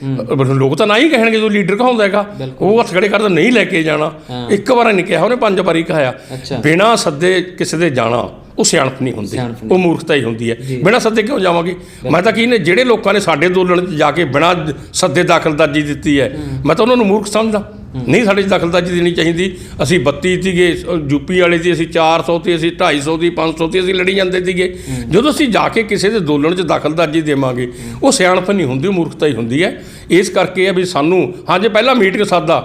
ਲੋਕ ਤਾਂ ਨਾ ਹੀ ਕਹਿਣਗੇ ਜਦੋਂ ਲੀਡਰ ਕਹਾਉਂਦਾ ਹੈਗਾ। ਉਹ ਹੱਥ ਖੜੇ ਕਰਦਾ ਨਹੀਂ ਲੈ ਕੇ ਜਾਣਾ। ਇੱਕ ਵਾਰ ਨਹੀਂ ਕਿਹਾ ਉਹਨੇ ਪੰਜ ਵਾਰੀ ਕਹਾਇਆ। ਬਿਨਾਂ ਸੱਦੇ ਕਿਸੇ ਦੇ ਜਾਣਾ ਉਹ ਸਿਆਣਪ ਨਹੀਂ ਹੁੰਦੀ। ਉਹ ਮੂਰਖਤਾ ਹੀ ਹੁੰਦੀ ਹੈ। ਬਿਨਾਂ ਸੱਦੇ ਕਿਉਂ ਜਾਵਾਂਗੇ? ਮੈਂ ਤਾਂ ਕੀ ਨੇ ਜਿਹੜੇ ਲੋਕਾਂ ਨੇ ਸਾਡੇ ਅੰਦੋਲਨ 'ਚ ਜਾ ਕੇ ਬਿਨਾਂ ਸੱਦੇ ਦਖਲਅੰਦਾਜ਼ੀ ਦਿੱਤੀ ਹੈ। ਮੈਂ ਤਾਂ ਉਹਨਾਂ ਨੂੰ ਮੂਰਖ ਸਮਝਦਾ। ਨਹੀਂ ਸਾਡੇ 'ਚ ਦਖਲਅੰਦਾਜ਼ੀ ਦੇਣੀ ਚਾਹੀਦੀ। ਅਸੀਂ 32 ਸੀਗੇ ਯੂਪੀ ਵਾਲੇ ਸੀ ਅਸੀਂ 400 ਤੇ ਅਸੀਂ 250 ਦੀ 500 ਤੇ ਅਸੀਂ ਲੜੀ ਜਾਂਦੇ ਸੀਗੇ। ਜਦੋਂ ਅਸੀਂ ਜਾ ਕੇ ਕਿਸੇ ਦੇ ਅੰਦੋਲਨ 'ਚ ਦਖਲਅੰਦਾਜ਼ੀ ਦੇਵਾਂਗੇ ਉਹ ਸਿਆਣਪ ਨਹੀਂ ਹੁੰਦੀ ਮੂਰਖਤਾ ਹੀ ਹੁੰਦੀ ਹੈ। ਇਸ ਕਰਕੇ ਆ ਵੀ ਸਾਨੂੰ ਹਾਂ ਜੇ ਪਹਿਲਾਂ ਮੀਟਿੰਗ ਸਾਦਾ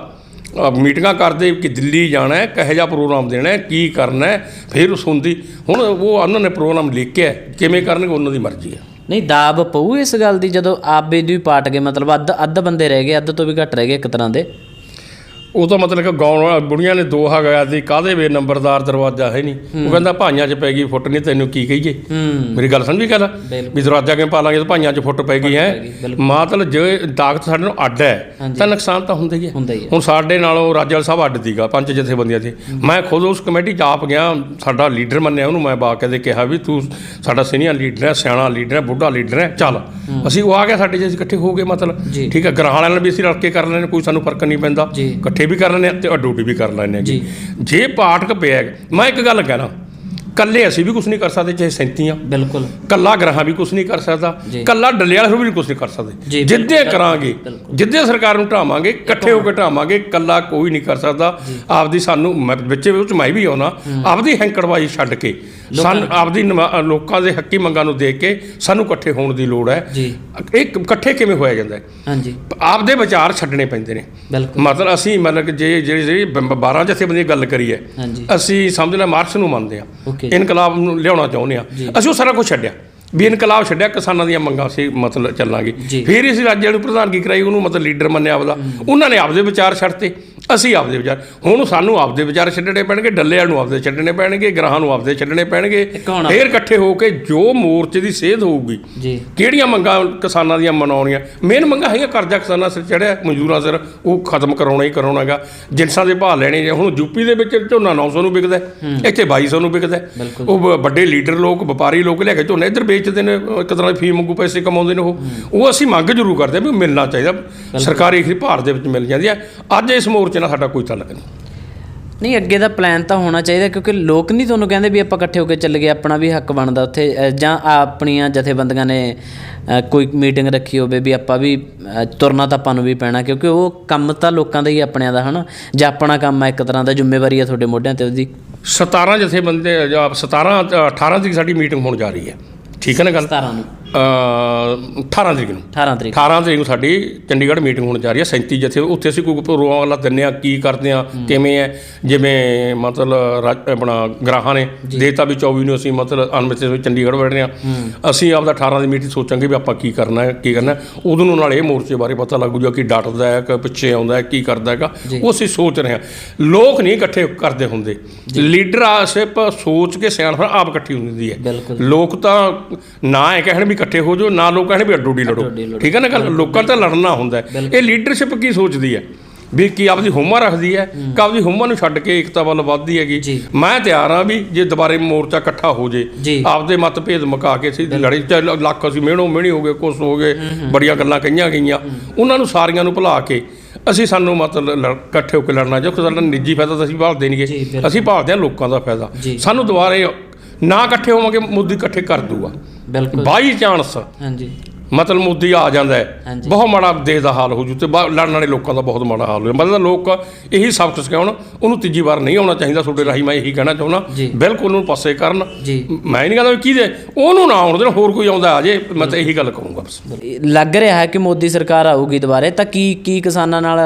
ਮੀਟਿੰਗਾਂ ਕਰਦੇ ਕਿ ਦਿੱਲੀ ਜਾਣਾ ਹੈ ਕਿਹੋ ਜਿਹਾ ਪ੍ਰੋਗਰਾਮ ਦੇਣਾ ਹੈ ਕੀ ਕਰਨਾ ਹੈ ਫਿਰ ਉਹ ਸੁਣਦੀ ਹੁਣ ਉਹ ਉਹਨਾਂ ਨੇ ਪ੍ਰੋਗਰਾਮ ਲਿਖਿਆ ਹੈ, ਕਿਵੇਂ ਕਰਨਗੇ ਉਹਨਾਂ ਦੀ ਮਰਜ਼ੀ ਹੈ। ਨਹੀਂ ਦਾਬ ਪਊ ਇਸ ਗੱਲ ਦੀ ਜਦੋਂ ਆਪੇ ਦੀ ਵੀ ਪਾਟ ਗਏ ਮਤਲਬ ਅੱਧ ਅੱਧ ਬੰਦੇ ਰਹਿ ਗਏ ਅੱਧ ਤੋਂ ਵੀ ਘੱਟ ਰਹਿ ਗਏ ਇੱਕ ਤਰ੍ਹਾਂ ਦੇ। ਉਹ ਤਾਂ ਮਤਲਬ ਕਿ ਗਾਉਣ ਵਾਲਾ ਬੁੜੀਆਂ ਨੇ ਦੋਹਾ ਗਿਆ ਸੀ ਕਾਹਦੇ ਵੇ ਨੰਬਰਦਾਰ ਦਰਵਾਜ਼ਾ ਹੈ ਨਹੀਂ। ਉਹ ਕਹਿੰਦਾ ਭਾਈਆਂ 'ਚ ਪੈ ਗਈ ਫੁੱਟ ਨਹੀਂ ਤੈਨੂੰ ਕੀ ਕਹੀਏ? ਮੇਰੀ ਗੱਲ ਸਮਝੀ ਗੱਲ? ਵੀ ਦਰਵਾਜ਼ਾ ਕਿਵੇਂ ਪਾ ਲਾਂਗੇ ਤੇ ਭਾਈਆਂ 'ਚ ਫੁੱਟ ਪੈ ਗਈ ਹੈ? ਮਤਲਬ ਜੇ ਤਾਕਤ ਸਾਡੇ ਨੂੰ ਅੱਡ ਹੈ ਤਾਂ ਨੁਕਸਾਨ ਤਾਂ ਹੁੰਦਾ ਹੀ ਹੈ। ਹੁਣ ਸਾਡੇ ਨਾਲੋਂ ਰਾਜਲ ਸਾਹਿਬ ਅੱਡ ਸੀਗਾ ਪੰਜ ਜਥੇਬੰਦੀਆਂ ਸੀ। ਮੈਂ ਖੁਦ ਉਸ ਕਮੇਟੀ 'ਚ ਆਪ ਗਿਆ ਸਾਡਾ ਲੀਡਰ ਮੰਨਿਆ ਉਹਨੂੰ ਮੈਂ ਬਾ ਕੇ ਦੇ ਕਿਹਾ ਵੀ ਤੂੰ ਸਾਡਾ ਸੀਨੀਅਰ ਲੀਡਰ ਹੈ ਸਿਆਣਾ ਲੀਡਰ ਹੈ ਬੁੱਢਾ ਲੀਡਰ ਹੈ ਚੱਲ। ਅਸੀਂ ਉਹ ਆ ਗਿਆ ਸਾਡੇ ਅਸੀਂ ਇਕੱਠੇ ਹੋ ਗਏ ਮਤਲਬ। ਜੀ। ਠੀਕ ਹੈ ਗ੍ਰਾਹਾਂ ਵਾਲਿਆਂ ਨਾਲ ਵੀ ਅਸੀਂ ਰਲ ਕੇ ਕਰ ਲੈਣੇ ਕੋਈ ਸਾਨੂੰ ਫ਼ਰਕ ਨਹੀਂ ਪੈਂਦਾ। ਜੀ। ਇਕੱਠੇ ਵੀ ਕਰ ਲੈਣੇ ਤੇ ਡਿਊਟੀ ਵੀ ਕਰ ਲੈਣੇ ਜੀ। ਜੇ ਪਾਠਕ ਪਿਆ ਹੈ, ਮੈਂ ਇੱਕ ਗੱਲ ਕਹਿਣਾ ਕੱਲੇ ਅਸੀਂ ਵੀ ਕੁਝ ਨਹੀਂ ਕਰ ਸਕਦੇ ਚਾਹੇ ਸੈਂਤੀਆਂ ਬਿਲਕੁਲ। ਕੱਲਾ ਗ੍ਰਾਹਾਂ ਵੀ ਕੁਝ ਨਹੀਂ ਕਰ ਸਕਦਾ। ਕੱਲਾ ਡੱਲੇ ਵਾਲਾ ਵੀ ਕੁਝ ਨਹੀਂ ਕਰ ਸਕਦੇ। ਜਿੱਦੇ ਕਰਾਂਗੇ। ਜਿੱਦੇ ਸਰਕਾਰ ਨੂੰ ਢਾਵਾਂਗੇ ਇਕੱਠੇ ਹੋ ਕੇ ਢਾਵਾਂਗੇ ਕੱਲਾ ਕੋਈ ਨਹੀਂ ਕਰ ਸਕਦਾ। ਆਪਦੀ ਸਾਨੂੰ ਵਿੱਚ ਵਿੱਚ ਮੈਂ ਵੀ ਆਉਣਾ ਆਪਦੀ ਹੈਂਕੜਵਾਈ ਛੱਡ ਕੇ ਸਾਨੂੰ ਆਪਦੀ ਲੋਕਾਂ ਦੇ ਹੱਕੀ ਮੰਗਾਂ ਨੂੰ ਦੇਖ ਕੇ ਸਾਨੂੰ ਇਕੱਠੇ ਹੋਣ ਦੀ ਲੋੜ ਹੈ। ਜੀ। ਇਹ ਇਕੱਠੇ ਕਿਵੇਂ ਹੋਇਆ ਜਾਂਦਾ ਹੈ? ਹਾਂਜੀ। ਆਪਦੇ ਵਿਚਾਰ ਛੱਡਣੇ ਪੈਂਦੇ ਨੇ। ਮਤਲਬ ਅਸੀਂ ਮਤਲਬ ਜੇ ਜਿਹੜੀ ਜਿਹੜੀ 12 ਜਥੇਬੰਦੀ ਗੱਲ ਕਰੀਏ ਹਾਂਜੀ। ਅਸੀਂ ਸਮਝ ਲੈ ਮਾਰਕਸ ਨੂੰ ਮੰਨਦੇ ਆ ਇਨਕਲਾਬ ਨੂੰ ਲਿਆਉਣਾ ਚਾਹੁੰਦੇ ਆ। ਅਸੀਂ ਉਹ ਸਾਰਾ ਕੁਝ ਛੱਡਿਆ। ਵੀ ਇਨਕਲਾਬ ਛੱਡਿਆ ਕਿਸਾਨਾਂ ਦੀਆਂ ਮੰਗਾਂ ਸੀ ਮਤਲਬ ਚੱਲਾਂਗੇ। ਫਿਰ ਅਸੀਂ ਰਾਜਿਆਂ ਨੂੰ ਪ੍ਰਧਾਨਗੀ ਕਰਾਈ ਉਹਨੂੰ ਮਤਲਬ ਲੀਡਰ ਮੰਨਿਆ ਆਪਦਾ। ਉਹਨਾਂ ਨੇ ਆਪਦੇ ਵਿਚਾਰ ਛੱਡਤੇ। ਅਸੀਂ ਆਪਦੇ ਵਿਚਾਰ ਹੁਣ ਸਾਨੂੰ ਆਪਦੇ ਵਿਚਾਰ ਛੱਡਣੇ ਪੈਣਗੇ ਡੱਲੇਆਂ ਨੂੰ ਆਪਦੇ ਛੱਡਣੇ ਪੈਣਗੇ ਗ੍ਰਾਹਾਂ ਨੂੰ ਆਪਦੇ ਛੱਡਣੇ ਪੈਣਗੇ। ਫਿਰ ਇਕੱਠੇ ਹੋ ਕੇ ਜੋ ਮੋਰਚੇ ਦੀ ਸੇਧ ਹੋਊਗੀ ਜੀ। ਕਿਹੜੀਆਂ ਮੰਗਾਂ ਕਿਸਾਨਾਂ ਦੀਆਂ ਮਨਾਉਣੀਆਂ? ਮੇਨ ਮੰਗਾਂ ਹੈਗੀਆਂ ਕਰਜ਼ਾ ਕਿਸਾਨਾਂ ਸਿਰ ਚੜਿਆ ਮਜ਼ਦੂਰਾਂ ਸਿਰ ਉਹ ਖਤਮ ਕਰਾਉਣਾ ਹੀ ਕਰਾਉਣਾਗਾ ਜਿਨਸਾਂ ਦੇ ਭਾਅ ਲੈਣੇ ਹੁਣ ਯੂਪੀ ਦੇ ਵਿੱਚ ਝੋਨਾ 900 ਨੂੰ ਵਿਕਦਾ ਇੱਥੇ 2200 ਨੂੰ ਵਿਕਦਾ। ਉਹ ਵੱਡੇ ਲੀਡਰ ਲੋਕ ਵਪਾਰੀ ਲੋਕ ਲੈ ਕੇ ਝੋਨਾ ਇੱਧਰ ਵੇਚਦੇ ਨੇ ਇੱਕ ਤਰ੍ਹਾਂ ਦੀ ਫੀ ਮੰਗੂ ਪੈਸੇ ਕਮਾਉਂਦੇ ਨੇ ਉਹ। ਉਹ ਅਸੀਂ ਮੰਗ ਜ਼ਰੂਰ ਕਰਦੇ ਵੀ ਮਿਲਣਾ ਚਾਹੀਦਾ। ਸਰਕਾਰੀ ਖਰੀ ਭਾਰਤ ਦੇ ਵਿੱਚ ਮਿਲ ਜਾਂਦੀ ਹੈ। ਅੱਜ ਇਸ ਮੋਰਚੇ ਨਾਲ ਸਾਡਾ ਕੋਈ ਤਾਲੁਕ ਨਹੀਂ। ਨਹੀਂ ਅੱਗੇ ਦਾ ਪਲਾਨ ਤਾਂ ਹੋਣਾ ਚਾਹੀਦਾ ਕਿਉਂਕਿ ਲੋਕ ਨਹੀਂ ਤੁਹਾਨੂੰ ਕਹਿੰਦੇ ਵੀ ਆਪਾਂ ਇਕੱਠੇ ਹੋ ਕੇ ਚੱਲ ਗਏ ਆਪਣਾ ਵੀ ਹੱਕ ਬਣਦਾ ਉੱਥੇ। ਅ, ਜਾਂ ਆਪਣੀਆਂ ਜਥੇਬੰਦੀਆਂ ਨੇ ਅ, ਕੋਈ ਮੀਟਿੰਗ ਰੱਖੀ ਹੋਵੇ ਵੀ ਆਪਾਂ ਵੀ ਅ, ਤੁਰਨਾ ਤਾਂ ਆਪਾਂ ਨੂੰ ਵੀ ਪੈਣਾ ਕਿਉਂਕਿ ਉਹ ਕੰਮ ਤਾਂ ਲੋਕਾਂ ਦਾ ਹੀ ਆਪਣਿਆਂ ਦਾ ਹਨਾ? ਜਾਂ ਆਪਣਾ ਕੰਮ ਹੈ ਇੱਕ ਤਰ੍ਹਾਂ ਦਾ ਜ਼ਿੰਮੇਵਾਰੀ ਹੈ ਤੁਹਾਡੇ ਮੋਢਿਆਂ ਤੇ ਉਹਦੀ। 17 ਜਥੇਬੰਦੇ ਜਾਂ 17 ਅ, 18 ਦੀ ਸਾਡੀ ਮੀਟਿੰਗ ਹੋਣ ਜਾ ਰਹੀ ਹੈ। ਠੀਕ ਹੈ ਨਾ ਗੱਲ? 17 ਨੂੰ। 18 ਤਰੀਕ ਨੂੰ। 18 ਤਰੀਕ। 18 ਤਰੀਕ ਨੂੰ ਸਾਡੀ ਚੰਡੀਗੜ੍ਹ ਮੀਟਿੰਗ ਹੋਣ ਜਾ ਰਹੀ ਹੈ 37 ਜਥੇ ਉੱਥੇ ਅਸੀਂ ਕੋਈ ਪ੍ਰੋਗਰਾਮ ਵਾਲਾ ਦਿੰਦੇ ਆ ਕੀ ਕਰਦੇ ਆ ਕਿਵੇਂ ਹੈ ਜਿਵੇਂ ਮਤਲਬ ਰਾਜ- ਆਪਣਾ ਗ੍ਰਾਹਾਂ ਨੇ ਦੇਤਾ ਵੀ 24 ਨੂੰ ਅਸੀਂ ਮਤਲਬ ਅਨਮਿਤ ਵਿੱਚ ਚੰਡੀਗੜ੍ਹ ਬੈਠ ਰਹੇ ਆ ਅਸੀਂ ਆਪਦਾ 18 ਦੀ ਮੀਟਿੰਗ ਸੋਚਾਂਗੇ ਵੀ ਆਪਾਂ ਕੀ ਕਰਨਾ ਹੈ ਕੀ ਕਰਨਾ ਹੈ। ਉਦੋਂ ਨੂੰ ਨਾਲ ਇਹ ਮੋਰਚੇ ਬਾਰੇ ਪਤਾ ਲੱਗੂ ਜੋ ਕਿ ਡਟਦਾ ਹੈ ਕਿ ਪਿੱਛੇ ਆਉਂਦਾ ਹੈ ਕੀ ਕਰਦਾ ਹੈਗਾ ਉਹ ਅਸੀਂ ਸੋਚ ਰਹੇ ਹਾਂ। ਲੋਕ ਨਹੀਂ ਇਕੱਠੇ ਕਰਦੇ ਹੁੰਦੇ। ਲੀਡਰ ਆ ਸਿਰਫ ਸੋਚ ਕੇ ਸਿਆਣ ਫਿਰ ਆਪ ਇਕੱਠੀ ਹੁੰਦੀ ਹੈ। ਲੋਕ ਤਾਂ ਨਾ ਇਹ ਕਹਿਣ ਵੀ ਇਕੱਠੇ ਹੋ ਜਾਓ ਨਾ ਲੋਕ ਕਹਿਣ ਵੀ ਅੱਡੋ ਡੀ ਲੜੋ। ਠੀਕ ਹੈ ਨਾ ਗੱਲ? ਲੋਕਾਂ ਤਾਂ ਲੜਨਾ ਹੁੰਦਾ ਹੈ। ਇਹ ਲੀਡਰਸ਼ਿਪ ਕੀ ਸੋਚਦੀ ਹੈ? ਵੀ ਕੀ ਆਪਦੀ ਹੁਮਾ ਰੱਖਦੀ ਹੈ? ਕਿ ਆਪਦੀ ਹੁਮਾ ਨੂੰ ਛੱਡ ਕੇ ਏਕਤਾ ਵੱਲ ਵੱਧਦੀ ਹੈਗੀ? ਜੀ। ਮੈਂ ਤਿਆਰ ਹਾਂ ਵੀ ਜੇ ਦੁਬਾਰੇ ਮੋਰਚਾ ਇਕੱਠਾ ਹੋ ਜੇ ਜੀ। ਆਪਦੇ ਮਤਭੇਦ ਮੁਕਾ ਕੇ ਅਸੀਂ ਲੜੇ ਚਾਹੇ ਲ- ਲੱਖ ਅਸੀਂ ਮਿਹਣੋ ਮਿਹਣੀ ਹੋ ਗਏ ਕੁਛ ਹੋ ਗਏ ਬੜੀਆਂ ਗੱਲਾਂ ਕਹੀਆਂ ਗਈਆਂ। ਉਹਨਾਂ ਨੂੰ ਸਾਰੀਆਂ ਨੂੰ ਭੁਲਾ ਕੇ ਅਸੀਂ ਸਾਨੂੰ ਮਤਲਬ ਲੜ- ਇਕੱਠੇ ਹੋ ਕੇ ਲੜਨਾ ਜੋ ਸਾਡਾ ਨਿੱਜੀ ਫਾਇਦਾ ਤਾਂ ਅਸੀਂ ਭਾਲਦੇ ਜੀ, ਨਹੀਂਗੇ ਬਿਲਕੁਲ। ਅਸੀਂ ਭਾਲਦੇ ਹਾਂ ਲੋਕਾਂ ਦਾ ਫਾਇਦਾ। ਜੀ। ਸਾਨੂੰ ਦੁਬਾਰੇ ਨਾ ਇਕੱਠੇ ਹੋਵਾਂਗੇ ਮੋਦੀ ਇਕੱਠੇ ਕਰ ਦੂਗਾ ਬਿਲਕੁਲ। By chance. ਹਾਂਜੀ। ਮਤਲਬ ਮੋਦੀ ਆ ਜਾਂਦਾ ਹੈ। ਹਾਂਜੀ। ਬਹੁਤ ਮਾੜਾ ਦੇਸ਼ ਦਾ ਹਾਲ ਹੋ ਜੂ ਤੇ ਬਾ- ਲੜਨ ਵਾਲੇ ਲੋਕਾਂ ਦਾ ਬਹੁਤ ਮਾੜਾ ਹਾਲ ਹੋ ਜਾਊ ਮਤਲਬ ਲੋਕ ਇਹੀ ਸਬਕ ਸਿਖਾਉਣ ਉਹਨੂੰ ਤੀਜੀ ਵਾਰ ਨਹੀਂ ਆਉਣਾ ਚਾਹੀਦਾ। ਤੁਹਾਡੇ ਰਾਹੀਂ ਮੈਂ ਇਹੀ ਕਹਿਣਾ ਚਾਹੁੰਦਾ। ਜੀ। ਬਿਲਕੁਲ ਉਹਨੂੰ ਪਾਸੇ ਕਰਨ। ਜੀ। ਮੈਂ ਨਹੀਂ ਕਹਿੰਦਾ ਵੀ ਕਿਹਦੇ ਉਹਨੂੰ ਨਾ ਆਉਣ ਦੇਣ ਹੋਰ ਕੋਈ ਆਉਂਦਾ ਆ ਜੇ ਮੈਂ ਤਾਂ ਇਹੀ ਗੱਲ ਕਹੂੰਗਾ ਬਸ। ਲੱਗ ਰਿਹਾ ਹੈ ਕਿ ਮੋਦੀ ਸਰਕਾਰ ਆਊਗੀ ਦੁਬਾਰੇ ਤਾਂ ਕੀ ਕੀ ਕਿਸਾਨਾਂ ਨਾਲ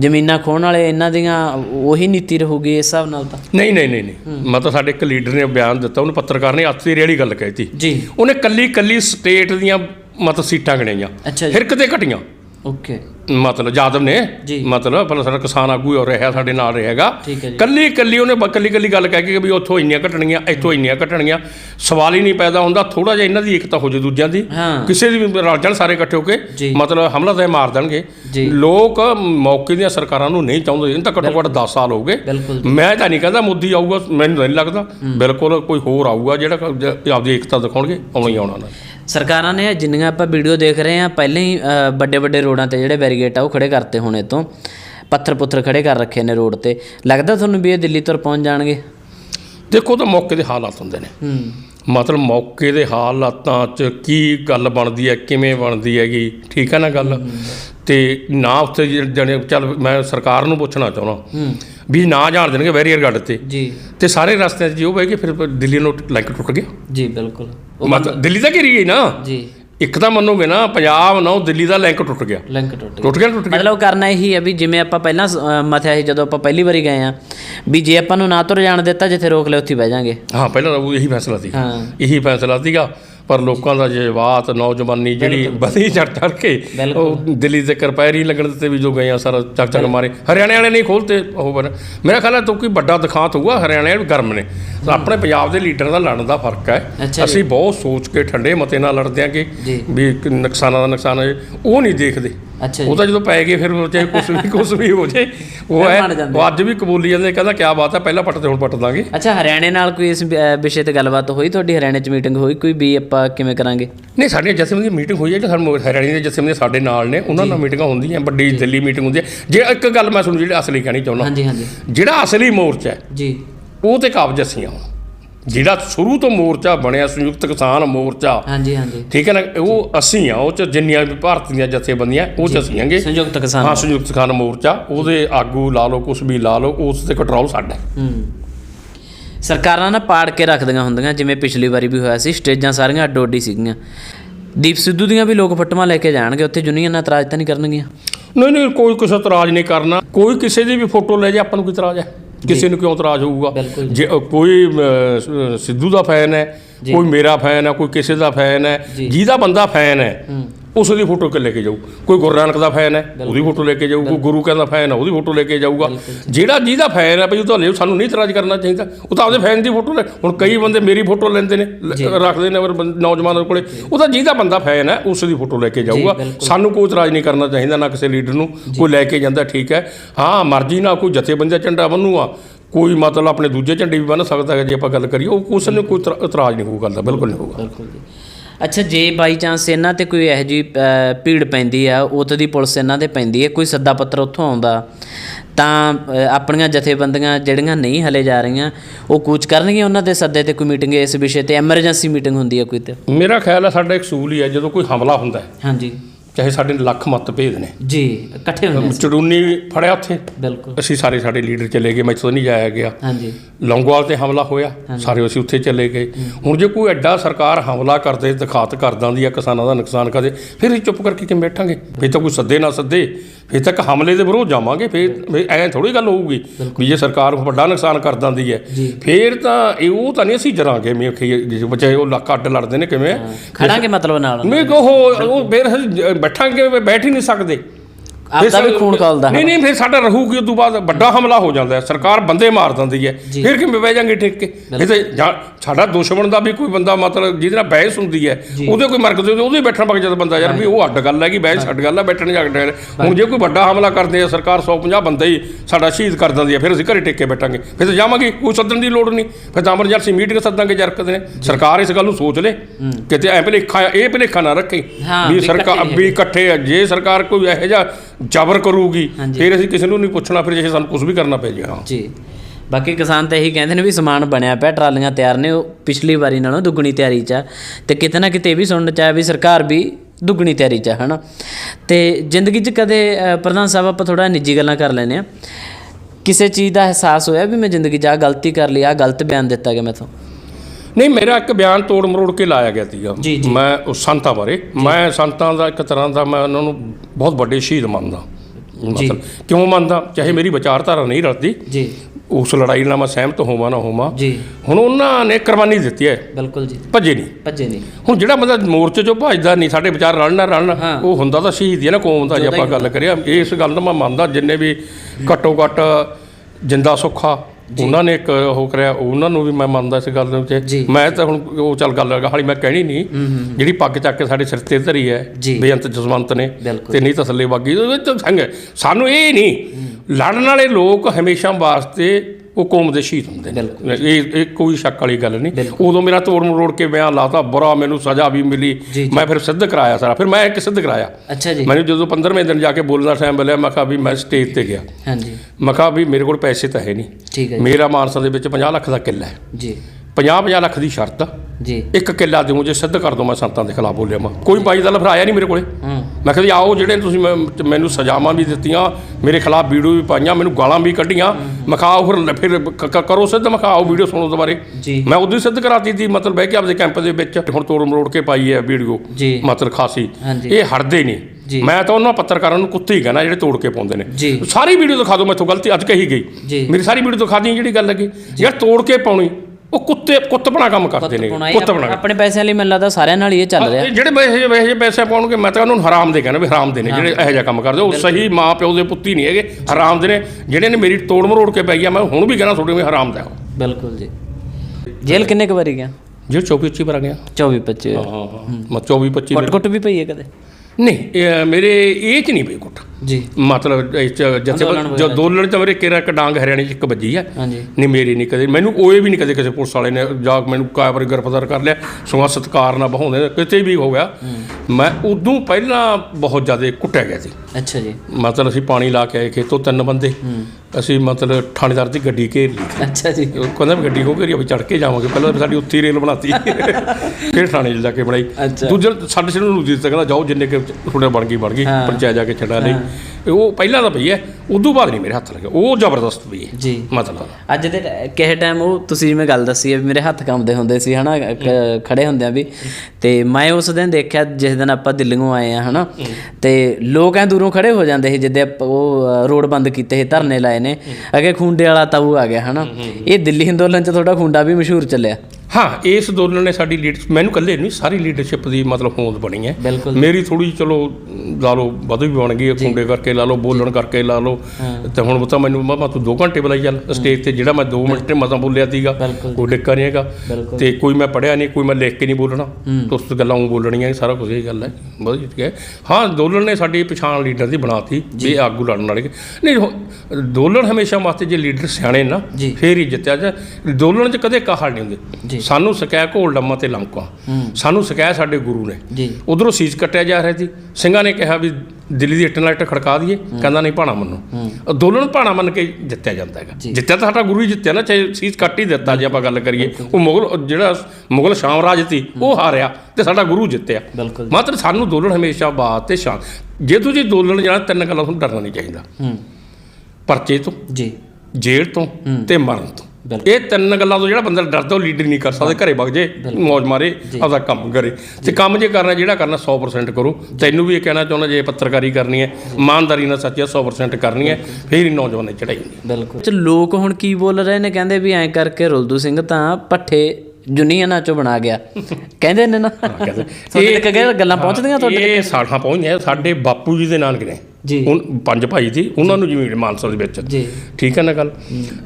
ਜ਼ਮੀਨਾਂ ਖੋਣ ਵਾਲੇ ਇਹਨਾਂ ਦੀਆਂ ਉਹੀ ਨੀਤੀ ਰਹੂਗੀ ਇਸ ਹਿਸਾਬ ਨਾਲ ਤਾਂ? ਨਹੀਂ ਨਹੀਂ ਨਹੀਂ ਨਹੀਂ। ਮਤਲਬ ਸਾਡੇ ਇੱਕ ਲੀਡਰ ਨੇ ਬਿਆਨ ਦਿੱਤਾ ਉਹਨੂੰ ਪੱਤਰਕਾਰ ਨੇ ਅੱਤੇਰੇ ਵਾਲੀ ਗੱਲ ਕਹਿਤੀ। ਜੀ। ਉਹਨੇ ਕੱਲੀ ਕੱਲੀ ਸਟੇਟ ਦੀਆਂ ਮਤਲਬ ਸੀਟਾਂ ਗਿਣਾਈਆਂ। ਅੱਛਾ ਜੀ। ਫਿਰ ਕਿਤੇ ਘਟੀਆਂ। ਓਕੇ। ਮਤਲਬ ਯਾਦਵ ਨੇ ਜੀ। ਮਤਲਬ ਪਹਿਲਾਂ ਸਾਡਾ ਕਿਸਾਨ ਆਗੂ ਹੋ ਰਿਹਾ ਸਾਡੇ ਨਾਲ ਰਹੇਗਾ। ਠੀਕ ਹੈ ਜੀ। ਕੱਲੀ ਕੱਲੀ ਉਹਨੇ ਬ- ਕੱਲੀ ਕੱਲੀ ਗੱਲ ਕਹਿ ਕੇ ਵੀ ਉੱਥੋਂ ਇੰਨੀਆਂ ਘਟਣੀਆਂ ਇੱਥੋਂ ਇੰਨੀਆਂ ਘਟਣੀਆਂ ਸਵਾਲ ਹੀ ਨਹੀਂ ਪੈਦਾ ਹੁੰਦਾ ਥੋੜਾ ਜਿਹਾ ਇਹਨਾਂ ਦੀ ਏਕਤਾ ਹੋ ਜੇ ਦੂਜਿਆਂ ਦੀ। ਹਾਂ। ਕਿਸੇ ਦੀ ਵੀ ਰਲ ਜਾਣ ਸਾਰੇ ਇਕੱਠੇ ਹੋ ਕੇ ਜੀ। ਮਤਲਬ ਹਮਲਾ ਤਾਂ ਇਹ ਮਾਰ ਦੇਣਗੇ। ਜੀ। ਲੋਕ ਮੌਕੇ ਦੀਆਂ ਸਰਕਾਰਾਂ ਨੂੰ ਨਹੀਂ ਚਾਹੁੰਦੇ ਇਹਨਾਂ ਤਾਂ ਘੱਟੋ ਘੱਟ 10 ਸਾਲ ਹੋ ਗਏ। ਬਿਲਕੁਲ ਮੈਂ ਤਾਂ ਨਹੀਂ ਕਹਿੰਦਾ ਮੋਦੀ ਆਊਗਾ ਮੈਨੂੰ ਤਾਂ ਨਹੀਂ ਲੱਗਦਾ। ਬਿਲਕੁਲ ਕੋਈ ਹੋਰ ਆਊਗਾ ਜਿਹੜਾ ਕ- ਜ- ਆਪਦੀ ਏਕਤਾ ਦਿਖਾਉਣਗੇ ਆਉਣਾ ਹੀ ਆਉਣਾ ਨਾ। ਸਰਕਾਰਾਂ ਨੇ ਜਿੰਨੀਆਂ ਆਪਾਂ ਵੀਡੀਓ ਦੇਖ ਰਹੇ ਆ ਪਹਿਲਾਂ ਹੀ ਵੱਡੇ ਵੱਡੇ ਰੋਡਾਂ ਤੇ ਜਿਹੜੇ ਬੈਰੀਗੇਟ ਆ ਉਹ ਖੜੇ ਕਰਤੇ ਹੋਣੇ ਤੋਂ। ਪੱਥਰ ਪੁੱਥਰ ਖੜੇ ਕਰ ਰੱਖੇ ਨੇ ਰੋਡ ਤੇ। ਲੱਗਦਾ ਤੁਹਾਨੂੰ ਵੀ ਇਹ ਦਿੱਲੀ ਤੁਰ ਪਹੁੰਚ ਜਾਣਗੇ? ਦੇਖੋ ਤਾਂ ਮੌਕੇ ਦੇ ਹਾਲਾਤ ਹੁੰਦੇ ਨੇ। ਮਤਲਬ ਮੌਕੇ ਦੇ ਹਾਲਾਤਾਂ 'ਚ ਕੀ ਗੱਲ ਬਣਦੀ ਹੈ ਕਿਵੇਂ ਬਣਦੀ ਹੈਗੀ ਠੀਕ ਹੈ ਨਾ ਗੱਲ? ਤੇ ਨਾ ਉੱਥੇ ਜਿਹੜੇ ਜਣੇ ਚੱਲ ਮੈਂ ਸਰਕਾਰ ਨੂੰ ਪੁੱਛਣਾ ਚਾਹੁੰਦਾ। ਵੀ ਨਾ ਜਾਣ ਦੇਣਗੇ ਬੈਰੀਅਰ ਗੱਡ ਤੇ। ਜੀ। ਤੇ ਸਾਰੇ ਰਸਤਿਆਂ 'ਚ ਜੇ ਉਹ ਬਹਿ ਗਏ ਫਿਰ ਦਿੱਲੀ ਨੂੰ ਲਿੰਕ ਟੁੱਟ ਗਿਆ ਜੀ ਬਿਲਕੁਲ। ਮਤਲਬ ਦਿੱਲੀ ਤਾਂ ਘਿਰੀ ਗਈ ਨਾ। ਜੀ। ਇੱਕ ਤਾਂ ਮੰਨੋਗੇ ਨਾ ਪੰਜਾਬ ਨਾਲ ਦਿੱਲੀ ਦਾ ਲਿੰਕ ਟੁੱਟ ਗਿਆ। ਲਿੰਕ ਟੁੱਟ ਗਿਆ। ਟੁੱਟ ਗਿਆ ਟੁੱਟ ਗਿਆ। ਮਤਲਬ ਕਰਨਾ ਇਹੀ ਹੈ ਵੀ ਜਿਵੇਂ ਆਪਾਂ ਪਹਿਲਾਂ ਮਥਿਆ ਸੀ ਜਦੋਂ ਆਪਾਂ ਪਹਿਲੀ ਵਾਰੀ ਗਏ ਆ ਵੀ ਜੇ ਆਪਾਂ ਨੂੰ ਨਾ ਤੁਰ ਜਾਣ ਦਿੱਤਾ ਜਿੱਥੇ ਰੋਕ ਲਿਆ ਉੱਥੇ ਬਹਿ ਜਾਾਂਗੇ। ਹਾਂ ਪਹਿਲਾਂ ਤਾਂ ਉਹ ਇਹੀ ਫੈਸਲਾ ਸੀ। ਹਾਂ। ਇਹੀ ਫੈਸਲਾ ਸੀਗਾ। ਪਰ ਲੋਕਾਂ ਦਾ ਜਜ਼ਬਾਤ ਨੌਜਵਾਨੀ ਜਿਹੜੀ ਵਧੀ ਚੜ ਚੜ ਕੇ ਉਹ ਦਿੱਲੀ ਤੇ ਕਰਪੈਰੀ ਲੱਗਣ ਦਿੱਤੇ ਵੀ ਜੋ ਗਏ ਆ ਸਾਰਾ ਚੱਕ ਚੱਕ ਮਾਰੇ। ਹਰਿਆਣੇ ਵਾਲੇ ਨਹੀਂ ਖੋਲਤੇ ਉਹ ਬਣ। ਮੇਰਾ ਖਿਆਲ ਹੈ ਤੋਂ ਕੋਈ ਵੱਡਾ ਦਿਖਾਂਤ ਹੋਊਗਾ ਹਰਿਆਣੇ ਵਾਲੇ ਗਰਮ ਨੇ। ਆਪਣੇ ਪੰਜਾਬ ਦੇ ਲੀਡਰਾਂ ਦਾ ਲੜਨ ਦਾ ਫ਼ਰਕ ਹੈ। ਜੀ। ਅਸੀਂ ਬਹੁਤ ਸੋਚ ਕੇ ਠੰਡੇ ਮਤੇ ਨਾਲ ਲੜਦੇ ਆਂਗੇ ਜੀ। ਵੀ ਨੁਕਸਾਨਾਂ ਦਾ ਨੁਕਸਾਨ ਹੈ ਉਹ ਨਹੀਂ ਦੇਖਦੇ। ਅੱਛਾ ਉਹ ਜੀ ਤਾਂ ਜਦੋਂ ਪੈ ਗਏ ਫਿਰ ਚਾਹੇ ਕੁਝ ਵੀ ਕੁਝ ਵੀ ਹੋ ਜੇ ਉਹ ਹੈ। ਉਹ ਅੱਜ ਵੀ ਕਬੂਲੀ ਜਾਂਦੇ ਕਹਿੰਦਾ ਕੀ ਬਾਤ ਹੈ ਪਹਿਲਾਂ ਪੱਟ ਤੇ ਹੁਣ ਪੱਟ ਦਾਂਗੇ। ਅੱਛਾ ਹਰਿਆਣੇ ਨਾਲ ਕੋਈ ਇਸ ਵਿਸ਼ੇ ਤੇ ਗੱਲਬਾਤ ਹੋਈ? ਤੁਹਾਡੀ ਹਰਿਆਣੇ 'ਚ ਮੀਟਿੰਗ ਹੋਈ? ਕੋਈ ਵੀ ਆਪਾਂ ਕਿਵੇਂ ਕਰਾਂਗੇ? ਨਹੀਂ ਸਾਡੀਆਂ ਜਥੇਬੰਦੀਆਂ ਦੀ ਮੀਟਿੰਗ ਹੋਈ ਹੈ ਕਿ ਸਾਨੂੰ ਹਰਿਆਣੇ ਦੇ ਜਥੇਬੰਦੀਆਂ ਸਾਡੇ ਨਾਲ ਨੇ ਉਹਨਾਂ ਨਾਲ ਮੀਟਿੰਗਾਂ ਹੁੰਦੀਆਂ ਵੱਡੀ ਦਿੱਲੀ ਮੀਟਿੰਗ ਹੁੰਦੀ ਹੈ। ਜੇ ਇੱਕ ਗੱਲ ਮੈਂ ਤੁਹਾਨੂੰ ਜਿਹੜੀ ਅਸਲੀ ਕਹਿਣੀ ਚਾਹੁੰਦਾ ਹਾਂਜੀ ਹਾਂਜੀ। ਜਿਹੜਾ ਅਸਲੀ ਮੋਰਚਾ ਹੈ ਜੀ। ਉਹ ਤੇ ਕਾਬਜ ਅਸੀਂ ਹਾਂ ਜਿਹੜਾ ਸ਼ੁਰੂ ਤੋਂ ਮੋਰਚਾ ਬਣਿਆ ਸੰਯੁਕਤ ਕਿਸਾਨ ਮੋਰਚਾ ਹਾਂਜੀ ਹਾਂਜੀ। ਠੀਕ ਹੈ ਨਾ? ਉਹ ਅਸੀਂ ਆ ਉਹ ਚ ਜਿੰਨੀਆਂ ਵੀ ਭਾਰਤ ਦੀਆਂ ਜਥੇਬੰਦੀਆਂ ਉਹ ਚ ਅਸੀਂ ਹਾਂਗੇ। ਸੰਯੁਕਤ ਕਿਸਾਨ ਹਾਂ ਸੰਯੁਕਤ ਕਿਸਾਨ ਮੋਰਚਾ ਉਹਦੇ ਆਗੂ ਲਾ ਲਓ ਕੁਛ ਵੀ ਲਾ ਲਓ ਉਸ ਤੇ ਕੰਟਰੋਲ ਸਾਡਾ ਹੈ। ਸਰਕਾਰਾਂ ਨਾ ਪਾੜ ਕੇ ਰੱਖਦੀਆਂ ਹੁੰਦੀਆਂ ਜਿਵੇਂ ਪਿਛਲੀ ਵਾਰੀ ਵੀ ਹੋਇਆ ਸੀ ਸਟੇਜਾਂ ਸਾਰੀਆਂ ਅੱਡੋ ਅੱਡੀ ਸੀਗੀਆਂ। ਦੀਪ ਸਿੱਧੂ ਦੀਆਂ ਵੀ ਲੋਕ ਫੋਟੋਆਂ ਲੈ ਕੇ ਜਾਣਗੇ ਉੱਥੇ ਯੂਨੀਅਨ ਨਾਲ ਇਤਰਾਜ਼ ਤਾਂ ਨਹੀਂ ਕਰਨਗੀਆਂ? ਨਹੀਂ ਨਹੀਂ ਕੋਈ ਕਿਸੇ ਇਤਰਾਜ਼ ਨਹੀਂ ਕਰਨਾ। ਕੋਈ ਕਿਸੇ ਦੀ ਵੀ ਫੋਟੋ ਲੈ ਜਾ ਆਪਾਂ ਨੂੰ ਕੀ ਇਤਰਾਜ਼ ਹੈ? ਕਿਸੇ ਨੂੰ ਕਿਉਂ ਇਤਰਾਜ਼ ਹੋਊਗਾ? ਜੇ। ਕੋਈ ਸਿੱਧੂ ਦਾ ਫੈਨ ਹੈ ਕੋਈ ਮੇਰਾ ਫੈਨ ਹੈ ਕੋਈ ਕਿਸੇ ਦਾ ਫੈਨ ਹੈ ਜਿਹਦਾ ਬੰਦਾ ਫੈਨ ਹੈ। ਉਸ ਦੀ ਫੋਟੋ ਲੈ ਕੇ ਜਾਊ? ਕੋਈ ਗੁਰੂ ਨਾਨਕ ਦਾ ਫੈਨ ਹੈ ਉਹਦੀ ਫੋਟੋ ਲੈ ਕੇ ਜਾਊ ਕੋਈ ਗੁਰੂ ਕਹਿੰਦਾ ਫੈਨ ਹੈ ਉਹਦੀ ਫੋਟੋ ਲੈ ਕੇ ਜਾਊਗਾ। ਜਿਹੜਾ ਜਿਹਦਾ ਫੈਨ ਹੈ ਭਈ ਉਹ ਤਾਂ ਲਿਓ ਸਾਨੂੰ ਨਹੀਂ ਇਤਰਾਜ਼ ਕਰਨਾ ਚਾਹੀਦਾ। ਉਹ ਤਾਂ ਆਪਦੇ ਫੈਨ ਦੀ ਫੋਟੋ ਲੈ ਹੁਣ ਕਈ ਬੰਦੇ ਮੇਰੀ ਫੋਟੋ ਲੈਂਦੇ ਨੇ ਲ- ਰੱਖਦੇ ਨੇ ਪਰ ਨੌਜਵਾਨਾਂ ਕੋਲੇ। ਉਹ ਤਾਂ ਜਿਹਦਾ ਬੰਦਾ ਫੈਨ ਹੈ ਉਸ ਦੀ ਫੋਟੋ ਲੈ ਕੇ ਜਾਊਗਾ। ਸਾਨੂੰ ਕੋਈ ਇਤਰਾਜ਼ ਨਹੀਂ ਕਰਨਾ ਚਾਹੀਦਾ ਨਾ ਕਿਸੇ ਲੀਡਰ ਨੂੰ। ਕੋਈ ਲੈ ਕੇ ਜਾਂਦਾ ਠੀਕ ਹੈ। ਹਾਂ ਮਰਜ਼ੀ ਨਾਲ ਕੋਈ ਜਥੇਬੰਦੀ ਦਾ ਝੰਡਾ ਬੰਨੂਗਾ। ਕੋਈ ਮਤਲਬ ਆਪਣੇ ਦੂਜੇ ਝੰਡੇ ਵੀ ਬੰਨ ਸਕਦਾ ਹੈ ਜੇ ਆਪਾਂ ਗੱਲ ਕਰੀਏ ਉਹ ਉਸ ਨੂੰ ਕੋਈ ਇਤਰਾ- ਇਤਰਾਜ਼ ਨਹੀਂ ਹੋਊਗਾ ਗੱਲ ਦਾ ਬਿਲਕੁਲ ਨਹੀਂ ਹੋਊਗਾ। ਬਿਲਕੁਲ ਜੀ। ਅੱਛਾ ਜੇ ਬਾਈ ਚਾਂਸ ਇਹਨਾਂ ਤੇ ਕੋਈ ਇਹੋ ਜੀ ਭੀੜ ਪੈਂਦੀ ਆ ਉੱਥੇ ਦੀ ਪੁਲਿਸ ਇਹਨਾਂ ਤੇ ਪੈਂਦੀ ਹੈ ਕੋਈ ਸੱਦਾ ਪੱਤਰ ਉੱਥੋਂ ਆਉਂਦਾ ਤਾਂ ਆਪਣੀਆਂ ਜਥੇਬੰਦੀਆਂ ਜਿਹੜੀਆਂ ਨਹੀਂ ਹਲੇ ਜਾ ਰਹੀਆਂ ਉਹ ਕੂਚ ਕਰਨਗੀਆਂ ਉਹਨਾਂ ਦੇ ਸੱਦੇ ਤੇ ਕੋਈ ਮੀਟਿੰਗ ਇਸ ਵਿਸ਼ੇ ਤੇ ਐਮਰਜੈਂਸੀ ਮੀਟਿੰਗ ਹੁੰਦੀ ਹੈ ਕੋਈ ਤੇ? ਮੇਰਾ ਖਿਆਲ ਹੈ ਸਾਡਾ ਇੱਕ ਅਸੂਲ ਹੀ ਹੈ ਜਦੋਂ ਕੋਈ ਹਮਲਾ ਹੁੰਦਾ ਹੈ ਹਾਂਜੀ। ਚਾਹੇ ਸਾਡੇ ਲੱਖ ਮਤ ਭੇਦ ਨੇ। ਜੀ ਇਕੱਠੇ ਹੁੰਦੇ ਸੀ। ਚੜੂਨੀ ਫੜਿਆ ਉੱਥੇ। ਬਿਲਕੁਲ। ਅਸੀਂ ਸਾਰੇ ਸਾਡੇ ਲੀਡਰ ਚਲੇ ਗਏ ਮੈਥੋਂ ਨਹੀਂ ਜਾਇਆ ਗਿਆ। ਹਾਂਜੀ। ਲੌਂਗੋਵਾਲ ਤੇ ਹਮਲਾ ਹੋਇਆ ਸਾਰੇ ਅਸੀਂ ਉੱਥੇ ਚਲੇ ਗਏ। ਹੁਣ ਜੇ ਕੋਈ ਐਡਾ ਸਰਕਾਰ ਹਮਲਾ ਕਰਦੇ ਦਿਖਾਤ ਕਰ ਦਿੰਦੀ ਆ ਕਿਸਾਨਾਂ ਦਾ ਨੁਕਸਾਨ ਕਰਦੇ ਫਿਰ ਅਸੀਂ ਚੁੱਪ ਕਰਕੇ ਕਿਵੇਂ ਬੈਠਾਂਗੇ? ਫਿਰ ਤਾਂ ਕੋਈ ਸੱਦੇ ਨਾ ਸੱਦੇ। ਫਿਰ ਤੱਕ ਹਮਲੇ ਦੇ ਵਿਰੋਧ ਜਾਵਾਂਗੇ ਫਿਰ ਐ ਥੋੜੀ ਗੱਲ ਹੋਊਗੀ ਵੀ ਜੇ ਸਰਕਾਰ ਵੱਡਾ ਨੁਕਸਾਨ ਕਰ ਦਿੰਦੀ ਹੈ ਫਿਰ ਤਾਂ ਇਹ ਉਹ ਤਾਂ ਨਹੀਂ ਅਸੀਂ ਜਰਾਂਗੇ ਮੇ ਬੱਚੇ ਉਹ ਲੱਕ ਅੱਡ ਲੜਦੇ ਨੇ ਕਿਵੇਂ? ਖੜਾਂਗੇ ਮਤਲਬ ਨਾਲ। ਮੈਂ ਉਹ ਫਿਰ ਅਸੀਂ ਜ- ਬੈਠਾਂਗੇ ਬੈਠ ਹੀ ਨਹੀਂ ਸਕਦੇ। ਆਪਦਾ ਵੀ ਖੂਨ ਖੋਲਦਾ ਨਹੀਂ ਨਹੀਂ ਫਿਰ ਸਾਡਾ ਰਹੂਗੀ ਉਸ ਤੋਂ ਬਾਅਦ ਵੱਡਾ ਹਮਲਾ ਹੋ ਜਾਂਦਾ ਹੈ। ਸਰਕਾਰ ਬੰਦੇ ਮਾਰ ਦਿੰਦੀ ਹੈ। ਫਿਰ ਕਿਵੇਂ ਬਹਿ ਜਾਾਂਗੇ ਠੇਕ? ਕੇ ਇਹ ਤੇ ਸਾਡਾ ਦੁਸ਼ਮਣ ਦਾ ਵੀ ਕੋਈ ਬੰਦਾ ਮਤਲਬ ਜਿਹਦੇ ਨਾਲ ਬਹਿਸ ਹੁੰਦੀ ਹੈ ਉਹਦੇ ਕੋਈ ਮਰਕਜ਼ ਉਹਦੇ ਉਹਦੇ ਬੈਠਣ ਪੱਕ ਜਾਂਦਾ ਬੰਦਾ ਯਾਰ ਵੀ ਉਹ ਅੱਡ ਗੱਲ ਹੈਗੀ ਬਹਿਸ ਛੱਡ ਗੱਲ ਹੈ ਬੈਠਣ ਜਾ ਕੇ ਹੁਣ ਜੇ ਕੋਈ ਵੱਡਾ ਹਮਲਾ ਕਰਦੇ ਆ ਸਰਕਾਰ 150 ਬੰਦੇ ਹੀ ਸਾਡਾ ਸ਼ਹੀਦ ਕਰ ਦਿੰਦੀ ਹੈ ਫਿਰ ਅਸੀਂ ਘਰੇ ਟੇਕ ਕੇ ਬੈਠਾਂਗੇ। ਫਿਰ ਤਾਂ ਜਾਵਾਂਗੇ ਕੋਈ ਸੱਦਣ ਦੀ ਲੋੜ ਨਹੀਂ। ਫਿਰ ਤਾਂ ਐਮਰਜੈਂਸੀ ਮੀਟਿੰਗ ਸੱਦਾਂਗੇ ਜਰਕਦੇ ਨੇ। ਸਰਕਾਰ ਇਸ ਗੱਲ ਨੂੰ ਸੋਚ ਲੇ ਕਿਤੇ ਐ ਭਲੇਖਾ ਇਹ ਭਲੇਖਾ ਨਾ ਰੱਖੇ। ਹਾਂ, ਵੀ ਸਰਕਾਰ ਵੀ ਇਕੱਠੇ ਜੇ ਸਰਕਾਰ ਕੋਈ ਇਹੋ ਜਿਹਾ ਜ਼ਬਰ ਕਰੂਗੀ ਫਿਰ ਅਸੀਂ ਕਿਸੇ ਨੂੰ ਨਹੀਂ ਪੁੱਛਣਾ ਫਿਰ ਜੇ ਸਾਨੂੰ ਕੁਝ ਵੀ ਕਰਨਾ ਪੈ ਜਾਏਗਾ। ਜੀ। ਬਾਕੀ ਕਿਸਾਨ ਤਾਂ ਇਹੀ ਕਹਿੰਦੇ ਨੇ ਵੀ ਸਮਾਨ ਬਣਿਆ ਪਿਆ ਟਰਾਲੀਆਂ ਤਿਆਰ ਨੇ ਉਹ ਪਿਛਲੀ ਵਾਰੀ ਨਾਲੋਂ ਦੁੱਗਣੀ ਤਿਆਰੀ 'ਚ ਆ। ਤੇ ਕਿਤੇ ਨਾ ਕਿਤੇ ਇਹ ਵੀ ਸੁਣਨ 'ਚ ਆਇਆ ਵੀ ਸਰਕਾਰ ਵੀ ਦੁੱਗਣੀ ਤਿਆਰੀ 'ਚ ਆ ਹਨਾ। ਤੇ ਜ਼ਿੰਦਗੀ 'ਚ ਕਦੇ ਅ, ਪ੍ਰਧਾਨ ਸਾਹਿਬ ਆਪਾਂ ਥੋੜਾ ਨਿੱਜੀ ਗੱਲਾਂ ਕਰ ਲੈਨੇ ਆ ਕਿਸੇ ਚੀਜ਼ ਦਾ ਅਹਿਸਾਸ ਹੋਇਆ ਵੀ ਮੈਂ ਜ਼ਿੰਦਗੀ 'ਚ ਆ ਗਲਤੀ ਕਰ ਲਈ ਆ ਗਲਤ ਬਿਆਨ ਦਿੱਤਾ ਗਿਆ ਮੈਥੋਂ? ਨਹੀਂ ਮੇਰਾ ਇੱਕ ਬਿਆਨ ਤੋੜ ਮਰੋੜ ਕੇ ਲਾਇਆ ਗਿਆ ਸੀਗਾ। ਜੀ, ਜੀ। ਮੈਂ ਉਹ ਸੰਤਾਂ ਬਾਰੇ ਮੈਂ ਸੰਤਾਂ ਦਾ ਇੱਕ ਤਰ੍ਹਾਂ ਦਾ ਮੈਂ ਉਹਨਾਂ ਨੂੰ ਬਹੁਤ ਵੱਡੇ ਸ਼ਹੀਦ ਮੰਨਦਾ। ਮਤਲਬ ਕਿਉਂ ਮੰਨਦਾ? ਚਾਹੇ ਮੇਰੀ ਵਿਚਾਰਧਾਰਾ ਨਹੀਂ ਰਲਦੀ ਜੀ। ਉਸ ਲੜਾਈ ਨਾਲ ਮੈਂ ਸਹਿਮਤ ਹੋਵਾਂ ਨਾ ਹੋਵਾਂ। ਜੀ। ਹੁਣ ਉਹਨਾਂ ਨੇ ਕੁਰਬਾਨੀ ਦਿੱਤੀ ਹੈ। ਬਿਲਕੁਲ ਜੀ। ਭੱਜੇ ਨਹੀਂ। ਭੱਜੇ ਨਹੀਂ। ਹੁਣ ਜਿਹੜਾ ਬੰਦਾ ਮੋਰਚੇ 'ਚੋਂ ਭੱਜਦਾ ਨਹੀਂ ਸਾਡੇ ਵਿਚਾਰ ਰਲਣ ਨਾ ਰਲਣ ਹਾਂ। ਉਹ ਹੁੰਦਾ ਤਾਂ ਸ਼ਹੀਦ ਹੀ ਹੈ ਨਾ ਕੌਮ ਦਾ ਜੇ ਆਪਾਂ ਗੱਲ ਕਰੀਏ। ਇਸ ਗੱਲ ਨੂੰ ਮੈਂ ਮੰਨਦਾ ਜਿੰਨੇ ਵੀ ਘੱਟੋ ਘੱਟ ਜਿੰਦਾ ਸੁੱਖਾ ਉਹਨਾਂ ਨੇ ਇੱਕ ਉਹ ਕਰਿਆ ਉਹਨਾਂ ਨੂੰ ਵੀ ਮੈਂ ਮੰਨਦਾ ਇਸ ਗੱਲ ਦੇ ਜੀ। ਵਿੱਚ ਮੈਂ ਤਾਂ ਹੁਣ ਉਹ ਚੱਲ ਗੱਲ ਹਾਲੀ ਮੈਂ ਕਹਿਣੀ ਨਹੀਂ ਜਿਹੜੀ ਪੱਗ ਚੱਕ ਕੇ ਸਾਡੇ ਸਿਰ ਤੇ ਧਰੀ ਹੈ। ਬੇਅੰਤ ਜਸਵੰਤ ਨੇ। ਤੇ ਨਹੀਂ ਤਸੱਲੇ ਬਾਗੀ ਉਹਦੇ ਵਿੱਚ ਸੰਗ ਹੈ। ਸਾਨੂੰ ਇਹ ਨਹੀਂ ਲੜਨ ਵਾਲੇ ਲੋਕ ਹਮੇਸ਼ਾ ਵਾਸਤੇ ਉਹ ਕੌਮ ਦੇ ਸ਼ਹੀਦ ਹੁੰਦੇ ਨੇ। ਇਹ ਇਹ ਕੋਈ ਸ਼ੱਕ ਵਾਲੀ ਗੱਲ ਨਹੀਂ। ਉਦੋਂ ਮੇਰਾ ਤੋੜ ਮਰੋੜ ਕੇ ਬਿਆਨ ਲਾਤਾ ਬੁਰਾ ਮੈਨੂੰ ਸਜ਼ਾ ਵੀ ਮਿਲੀ। ਮੈਂ ਫਿਰ ਸਿੱਧ ਕਰਾਇਆ ਸਾਰਾ। ਫਿਰ ਮੈਂ ਇੱਕ ਸਿੱਧ ਕਰਾਇਆ। ਅੱਛਾ ਜੀ। ਮੈਨੂੰ ਜਦੋਂ 15ਵੇਂ ਦਿਨ ਜਾ ਕੇ ਬੋਲਣ ਟਾਈਮ ਮਿਲਿਆ ਮੈਂ ਕਿਹਾ ਵੀ ਮੈਂ ਸਟੇਜ ਤੇ ਗਿਆ। ਹਾਂਜੀ। ਮੈਂ ਕਿਹਾ ਵੀ ਮੇਰੇ ਕੋਲ ਪੈਸੇ ਤਾਂ ਹੈ ਨਹੀਂ। ਠੀਕ ਹੈ ਮੇਰਾ ਮਾਨਸਾ ਦੇ ਵਿੱਚ 50 ਲੱਖ ਦਾ ਕਿੱਲਾ ਹੈ। ਜੀ। 50 50 ਲੱਖ ਦੀ ਸ਼ਰਤ। ਆ ਜੀ। ਇੱਕ ਕਿੱਲਾ ਦਿਓ ਜੇ ਸਿੱਧ ਕਰ ਦੋ ਮੈਂ ਸੰਤਾਂ ਦੇ ਖਿਲਾਫ ਬੋਲਿਆ ਮੈਂ। ਕੋਈ ਬਾਈ ਦਾ ਲਫਰਾਇਆ ਨਹੀਂ ਮੇਰੇ ਕੋਲੇ। ਮੈਂ ਕਿਹਾ ਜੀ ਆਓ ਜਿਹੜੇ ਤੁਸੀਂ ਮੈਂ- ਮੈਨੂੰ ਸਜ਼ਾਵਾਂ ਵੀ ਦਿੱਤੀਆਂ ਮੇਰੇ ਖਿਲਾਫ ਵੀਡੀਓ ਵੀ ਪਾਈਆਂ ਮੈਨੂੰ ਗਾਲਾਂ ਵੀ ਕੱਢੀਆਂ। ਮਖਾਓ ਫਿਰ ਲ- ਫਿਰ ਕ- ਕ- ਕਰੋ ਸਿੱਧ ਮਖਾਓ ਵੀਡੀਓ ਸੁਣੋ ਦੁਬਾਰੇ। ਜੀ। ਮੈਂ ਉਦੋਂ ਹੀ ਸਿੱਧ ਕਰਾਤੀ ਸੀ ਮਤਲਬ ਬਹਿ ਕੇ ਆਪਦੇ ਕੈਂਪ ਦੇ ਵਿੱਚ। ਹੁਣ ਤੋੜ ਮਰੋੜ ਕੇ ਪਾਈ ਹੈ ਵੀਡੀਓ। ਜੀ। ਮਤਲਬ ਖਾਸੀ। ਹਾਂਜੀ। ਇਹ ਹਟਦੇ ਜੀ। ਨਹੀਂ ਮੈਂ ਤਾਂ ਉਹਨਾਂ ਪੱਤਰਕਾਰਾਂ ਨੂੰ ਕੁੱਤੇ ਹੀ ਕਹਿਣਾ ਜਿਹੜੇ ਤੋੜ ਕੇ ਪਾਉਂਦੇ ਨੇ। ਸਾਰੀ ਵੀਡੀਓ ਦਿਖਾ ਦਿਓ ਮੈਥੋਂ ਗਲਤੀ ਅੱਜ ਕਹੀ ਗਈ। ਮੇਰੀ ਸਾਰੀ ਵੀਡੀਓ ਦਿਖਾ ਦੀ ਜਿਹੜੀ ਗੱਲ ਲੱਗੀ ਯਾਰ ਤੋੜ ਕੇ ਪਾਉਣੀ। ਉਹ ਕੁੱਤੇ ਕੁੱਤਪਣਾ ਕੰਮ ਕਰਦੇ ਨੇ। ਪੁਣਾਈ ਕੁੱਤਪਣਾ ਆਪਣੇ ਪੈਸਿਆਂ ਲਈ ਮੈਨੂੰ ਲੱਗਦਾ ਸਾਰਿਆਂ ਨਾਲ ਹੀ ਇਹ ਚੱਲ ਰਿਹਾ। ਜਿਹੜੇ ਪੈਸੇ ਪੈਸੇ ਪੈਸੇ ਪਾਉਣਗੇ ਮੈਂ ਤਾਂ ਉਹਨਾਂ ਨੂੰ ਹਰਾਮ ਦੇ ਕਹਿੰਦਾ ਵੀ ਹਰਾਮ ਦੇ ਨੇ ਜਿਹੜੇ ਇਹੋ ਜਿਹਾ ਕੰਮ ਕਰਦੇ ਉਹ ਸਹੀ ਮਾਂ ਪਿਓ ਦੇ ਪੁੱਤੀ ਨਹੀਂ ਹੈਗੇ ਹਰਾਮ ਦੇ ਨੇ। ਜਿਹੜੇ ਨੇ ਮੇਰੀ ਤੋੜ ਮਰੋੜ ਕੇ ਪੈ ਗਿਆ ਮੈਂ ਹੁਣ ਵੀ ਕਹਿੰਦਾ ਤੁਹਾਡੇ ਵੀ ਹਰਾਮ ਦਾ ਬਿਲਕੁਲ ਜੀ। ਜੇਲ੍ਹ ਕਿੰਨੇ ਕੁ ਵਾਰੀ ਗਿਆ? ਜੇ 24 25 ਪਰ ਆ ਗਿਆ 24 25 ਹਾਂ ਹਾਂ ਮੈਂ 24 25 ਕੁੱਟ ਕੁੱਟ ਵੀ ਪਈ ਹੈ ਕਦੇ? ਨਹੀਂ ਮੇਰੇ ਇਹ ਚ ਨਹੀਂ ਪਈ ਕੁੱਟ। ਜੀ। ਮਤਲਬ ਇਹ ਚ ਜਿੱਥੇ ਅੰਦੋਲਨ ਜੋ ਦੋਲਣ ਚ ਮੇਰੇ ਕੇਰਾ ਇੱਕ ਡਾਂਗ ਹਰਿਆਣੇ ਚ ਇੱਕ ਵੱਜੀ ਆ। ਹਾਂਜੀ। ਨਹੀਂ ਮੇਰੀ ਨਹੀਂ ਕਦੇ ਮੈਨੂੰ ਓਏ ਵੀ ਨਹੀਂ ਕਦੇ ਕਿਸੇ ਪੁਲਿਸ ਵਾਲੇ ਨੇ ਜਾ ਕੇ ਮੈਨੂੰ ਕਾਇ ਵਾਰੀ ਗ੍ਰਿਫਤਾਰ ਕਰ ਲਿਆ ਸੋਆ ਸਤਕਾਰ ਨਾਲ ਬਹਾਉਂਦੇ ਕਿਤੇ ਵੀ ਹੋ ਗਿਆ। ਮੈਂ ਉਦੋਂ ਪਹਿਲਾਂ ਬਹੁਤ ਜ਼ਿਆਦਾ ਕੁੱਟਿਆ ਗਿਆ ਸੀ। ਅੱਛਾ ਜੀ। ਮਤਲਬ ਅਸੀਂ ਪਾਣੀ ਲਾ ਕੇ ਆਏ ਖੇਤੋਂ ਤਿੰਨ ਬੰਦੇ। ਅਸੀਂ ਮਤਲਬ ਥਾਣੇਦਾਰ ਦੀ ਗੱਡੀ ਘੇਰ ਲਈ। ਅੱਛਾ ਜੀ। ਉਹ ਕਹਿੰਦਾ ਵੀ ਗੱਡੀ ਹੋ ਘੇਰੀ අපි ਚੜ ਕੇ ਜਾਵਾਂਗੇ। ਪਹਿਲਾਂ ਤਾਂ ਸਾਡੀ ਉੱਥੇ ਹੀ ਰੇਲ ਬਣਾਤੀ। ਫਿਰ ਥਾਣੇ 'ਚ ਜਾ ਕੇ ਬਣਾਈ। ਅੱਛਾ। ਦੂਜੇ ਸਾਡੇ ਸਿਰ ਨੂੰ ਦਿੱਤਾ ਕਹਿੰਦਾ ਜਾਓ ਜਿੰਨੇ ਕਿ ਤੁਹਾਡੇ ਬਣ ਗਈ ਬਣ ਗਈ। ਹਾਂ। ਪੰਚਾਇਤ ਜਾ ਕੇ ਛੱਡਾ ਲਈ। ਉਹ ਪਹਿਲਾਂ ਤਾਂ ਪਈ ਹੈ ਉਦੋਂ ਬਾਅਦ ਨਹੀਂ ਮੇਰੇ ਹੱਥ ਲੱਗਿਆ ਉਹ ਜ਼ਬਰਦਸਤ ਪਈ ਹੈ ਜੀ। ਮਤਲਬ। ਅੱਜ ਦੇ ਕਿਸੇ ਟਾਈਮ ਉਹ ਤੁਸੀਂ ਜਿਵੇਂ ਗੱਲ ਦੱਸੀ ਹੈ ਮੇਰੇ ਹੱਥ ਕੰਬਦੇ ਹੁੰਦੇ ਸੀ ਹਨਾ ਖੜੇ ਹੁੰਦਿਆਂ ਵੀ। ਤੇ ਮੈਂ ਉਸ ਦਿਨ ਦੇਖਿਆ ਜਿਸ ਦਿਨ ਆਪਾਂ ਦਿੱਲੀੋਂ ਆਏ ਆ ਹਨਾ। ਤੇ ਲੋਕ ਐ ਦੂਰੋਂ ਖੜੇ ਹੋ ਜਾਂਦੇ ਸੀ ਜਿੱਦੇ ਉਹ ਰੋਡ ਬੰਦ ਕੀਤੇ ਸੀ ਧਰਨੇ ਲਾਏ ਨੇ। ਅਗੇ ਖੁੰਡੇ ਵਾਲਾ ਤਾਊ ਆ ਗਿਆ ਹਨਾ। ਇਹ ਦਿੱਲੀ ਅੰਦੋਲਨ ਚ ਤੁਹਾਡਾ ਖੁੰਡਾ ਵੀ ਮਸ਼ਹੂਰ ਚੱਲਿਆ। ਹਾਂ ਇਸ ਅੰਦੋਲਨ ਨੇ ਸਾਡੀ ਲੀਡ ਮੈਨੂੰ ਇਕੱਲੇ ਨਹੀਂ ਸਾਰੀ ਲੀਡਰਸ਼ਿਪ ਦੀ ਮਤਲਬ ਹੋਂਦ ਬਣੀ ਹੈ। ਬਿਲਕੁਲ। ਮੇਰੀ ਥੋੜੀ ਚਲੋ ਲਾ ਲਓ ਵੱਧ ਵੀ ਬਣ ਗਈ ਹੈ ਖੁੰਡੇ ਕਰਕੇ ਲਾ ਲਓ ਬੋਲਣ ਕਰਕੇ ਲਾ ਲਓ। ਤੇ ਹੁਣ ਤਾਂ ਮੈਨੂੰ ਮਾਮਾ ਤੂੰ 2 ਘੰਟੇ ਬੁਲਾਈ ਚੱਲ ਸਟੇਜ ਤੇ ਜਿਹੜਾ ਮੈਂ 2 ਮਿੰਟ ਤੇ ਮਸਾਂ ਬੋਲਿਆ ਸੀਗਾ ਬਿਲਕੁਲ। ਕੋਈ ਲਿਖਿਆ ਨਹੀਂ ਹੈਗਾ। ਬਿਲਕੁਲ। ਤੇ ਕੋਈ ਮੈਂ ਪੜਿਆ ਨਹੀਂ ਕੋਈ ਮੈਂ ਲਿਖ ਕੇ ਨਹੀਂ ਬੋਲਣਾ। ਉਸ ਤੋਂ ਗੱਲਾਂ ਉਹ ਬੋਲਣੀਆਂ ਇਹ ਸਾਰਾ ਕੁਝ ਇਹ ਗੱਲ ਹੈ। ਬਹੁਤ ਠੀਕ ਹੈ। ਹਾਂ ਦੋਲਣ ਨੇ ਸਾਡੀ ਪਛਾਣ ਲੀਡਰ ਦੀ ਬਣਾਤੀ ਵੀ ਇਹ ਆਗੂ ਲੜਨ ਵਾਲੇ। ਨਹੀਂ ਹੋ- ਦੋਲਣ ਹਮੇਸ਼ਾ ਵਾਸਤੇ ਜੇ ਲੀਡਰ ਸਿਆਣੇ ਨਾ ਜੀ। ਫੇਰ ਹੀ ਜਿੱਤਿਆ ਜਾ ਦੋਲਣ 'ਚ ਕਦੇ ਕਾਹਲ ਨਹੀਂ ਜੀ। ਸਾਨੂੰ ਸਕੈ ਘੋਲ ਡੰਮਾ ਤੇ ਲੰਕਾ ਸਾਨੂੰ ਸਕੈ ਸਾਡੇ ਗੁਰੂ ਨੇ। ਜੀ। ਉਧਰੋਂ ਸੀਸ ਕੱਟਿਆ ਜਾ ਰਿਹਾ ਸੀ ਸਿੰਘਾਂ ਨੇ ਕਿਹਾ ਵੀ ਦਿੱਲੀ ਦੀ ਇੱਟ ਨਾਲ ਇੱਟ ਖੜਕਾ ਦਈਏ। ਕਹਿੰਦਾ ਨਹੀਂ ਭਾਣਾ ਮੰਨੋ। ਅੰਦੋਲਨ ਭਾਣਾ ਮੰਨ ਕੇ ਜਿੱਤਿਆ ਜਾਂਦਾ ਹੈਗਾ। ਜਿੱਤਿਆ ਤਾਂ ਸਾਡਾ ਗੁਰੂ ਹੀ ਜਿੱਤਿਆ ਨਾ ਚਾਹੇ ਸੀਸ ਕੱਟ ਹੀ ਦਿੱਤਾ ਜੇ ਆਪਾਂ ਗੱਲ ਕਰੀਏ। ਉਹ ਮੁਗਲ ਜਿਹੜਾ ਮੁਗਲ ਸਾਮਰਾਜ ਸੀ ਉਹ ਹਾਰਿਆ ਤੇ ਸਾਡਾ ਗੁਰੂ ਜਿੱਤਿਆ। ਬਿਲਕੁਲ। ਮਾਤਰ ਸਾਨੂੰ ਅੰਦੋਲਨ ਹਮੇਸ਼ਾ ਬਾਤ ਤੇ ਸ਼ਾਨ ਜੇ ਤੁਸੀਂ ਅੰਦੋਲਨ ਜਾਣਾ ਤਿੰਨ ਗੱਲਾਂ ਤੁਹਾਨੂੰ ਡਰਨਾ ਨਹੀਂ ਚਾਹੀਦਾ। ਪਰਚੇ ਤੋਂ ਜੀ। ਜੇਲ੍ਹ ਤੋਂ ਤੇ ਮਰਨ ਤੋਂ। ਇਹ ਤਿੰਨ ਗੱਲਾਂ ਤੋਂ ਜਿਹੜਾ ਬੰਦਾ ਡਰਦਾ ਉਹ ਲੀਡਰ ਨਹੀਂ ਕਰ ਸਕਦਾ ਘਰੇ ਵਗ ਜੇ ਮੌਜ ਮਾਰੇ ਆਪਦਾ ਕੰਮ ਕਰੇ। ਤੇ ਕੰਮ ਜੇ ਕਰਨਾ ਜਿਹੜਾ ਕਰਨਾ 100% ਕਰੋ। ਤੈਨੂੰ ਵੀ ਇਹ ਕਹਿਣਾ ਚਾਹੁੰਦਾ ਜੇ ਪੱਤਰਕਾਰੀ ਕਰਨੀ ਹੈ ਇਮਾਨਦਾਰੀ ਨਾਲ ਸੱਚਿਆ 100% ਕਰਨੀ ਹੈ ਫੇਰ ਹੀ ਨੌਜਵਾਨ ਚੜਾਈ। ਬਿਲਕੁਲ। ਚ ਲੋਕ ਹੁਣ ਕੀ ਬੋਲ ਰਹੇ ਨੇ ਕਹਿੰਦੇ ਵੀ ਐਂ ਕਰਕੇ ਰੁਲਦੂ ਸਿੰਘ ਤਾਂ ਪੱਠੇ ਜੁਨੀਅਨਾਂ ਚੋਂ ਬਣਾ ਗਿਆ। ਕਹਿੰਦੇ ਨੇ ਨਾ। ਇਹ ਗੱਲਾਂ ਪਹੁੰਚਦੀਆਂ ਤੁਹਾਡੇ ਇਹ ਸਾਡਾ ਪਹੁੰਚਿਆ ਸਾਡੇ ਬਾਪੂ ਜੀ ਦੇ ਨਾਨਕ ਨੇ। ਜੀ। ਉਹ ਪੰਜ ਭਾਈ ਸੀ ਉਹਨਾਂ ਨੂੰ ਜ਼ਮੀਨ ਮਾਨਸਾ ਦੇ ਵਿੱਚ। ਜੀ। ਠੀਕ ਹੈ ਨਾ ਗੱਲ?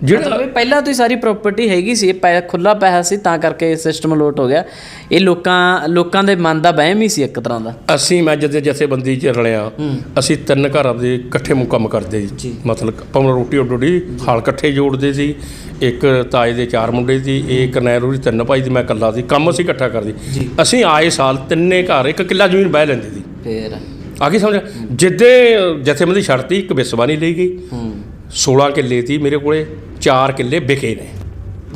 ਜਿਹੜਾ ਮਤਲਬ ਪਹਿਲਾਂ ਤੋਂ ਹੀ ਸਾਰੀ ਪ੍ਰਾਪਰਟੀ ਹੈਗੀ ਸੀ ਇਹ ਖੁੱਲਾ ਪੈਸਾ ਸੀ ਤਾਂ ਕਰਕੇ ਇਹ ਸਿਸਟਮ ਲੋਟ ਹੋ ਗਿਆ। ਇਹ ਲੋਕਾਂ ਲੋਕਾਂ ਦੇ ਮਨ ਦਾ ਵਹਿਮ ਹੀ ਸੀ ਇੱਕ ਤਰ੍ਹਾਂ ਦਾ। ਅਸੀਂ ਮੈਂ ਜਦੇ ਜਥੇਬੰਦੀ ਚ ਰਲਿਆ ਅਸੀਂ ਤਿੰਨ ਘਰਾਂ ਦੇ ਇਕੱਠੇ ਕੰਮ ਕਰਦੇ ਜੀ। ਸੀ ਮਤਲਬ ਪਵਨ ਰੋਟੀ ਉੱਡੋੜੀ ਹਾਲ ਇਕੱਠੇ ਜੋੜਦੇ ਸੀ ਇੱਕ ਤਾਏ ਦੇ ਚਾਰ ਮੁੰਡੇ ਸੀ ਇਹ ਕਰਨੈਲ ਦੀ ਤਿੰਨ ਭਾਈ ਸੀ ਮੈਂ ਇਕੱਲਾ ਸੀ ਕੰਮ ਅਸੀਂ ਇਕੱਠਾ ਕਰਦੇ। ਅਸੀਂ ਆਏ ਸਾਲ ਤਿੰਨੇ ਘਰ ਇੱਕ ਕਿੱਲਾ ਜ਼ਮੀਨ ਬਹਿ ਲੈਂਦੇ ਸੀ। ਫੇਰ। ਆ ਕੀ ਸਮਝ? ਜਿੱਦੇ ਜਥੇਬੰਦੀ ਛੱਡਤੀ ਇੱਕ ਵਿਸਵਾ ਨਹੀਂ ਲਈ ਗਈ। ਹੂੰ। 16 ਕਿੱਲੇ ਸੀ ਮੇਰੇ ਕੋਲੇ 4 ਕਿੱਲੇ ਵਿਕੇ ਨੇ।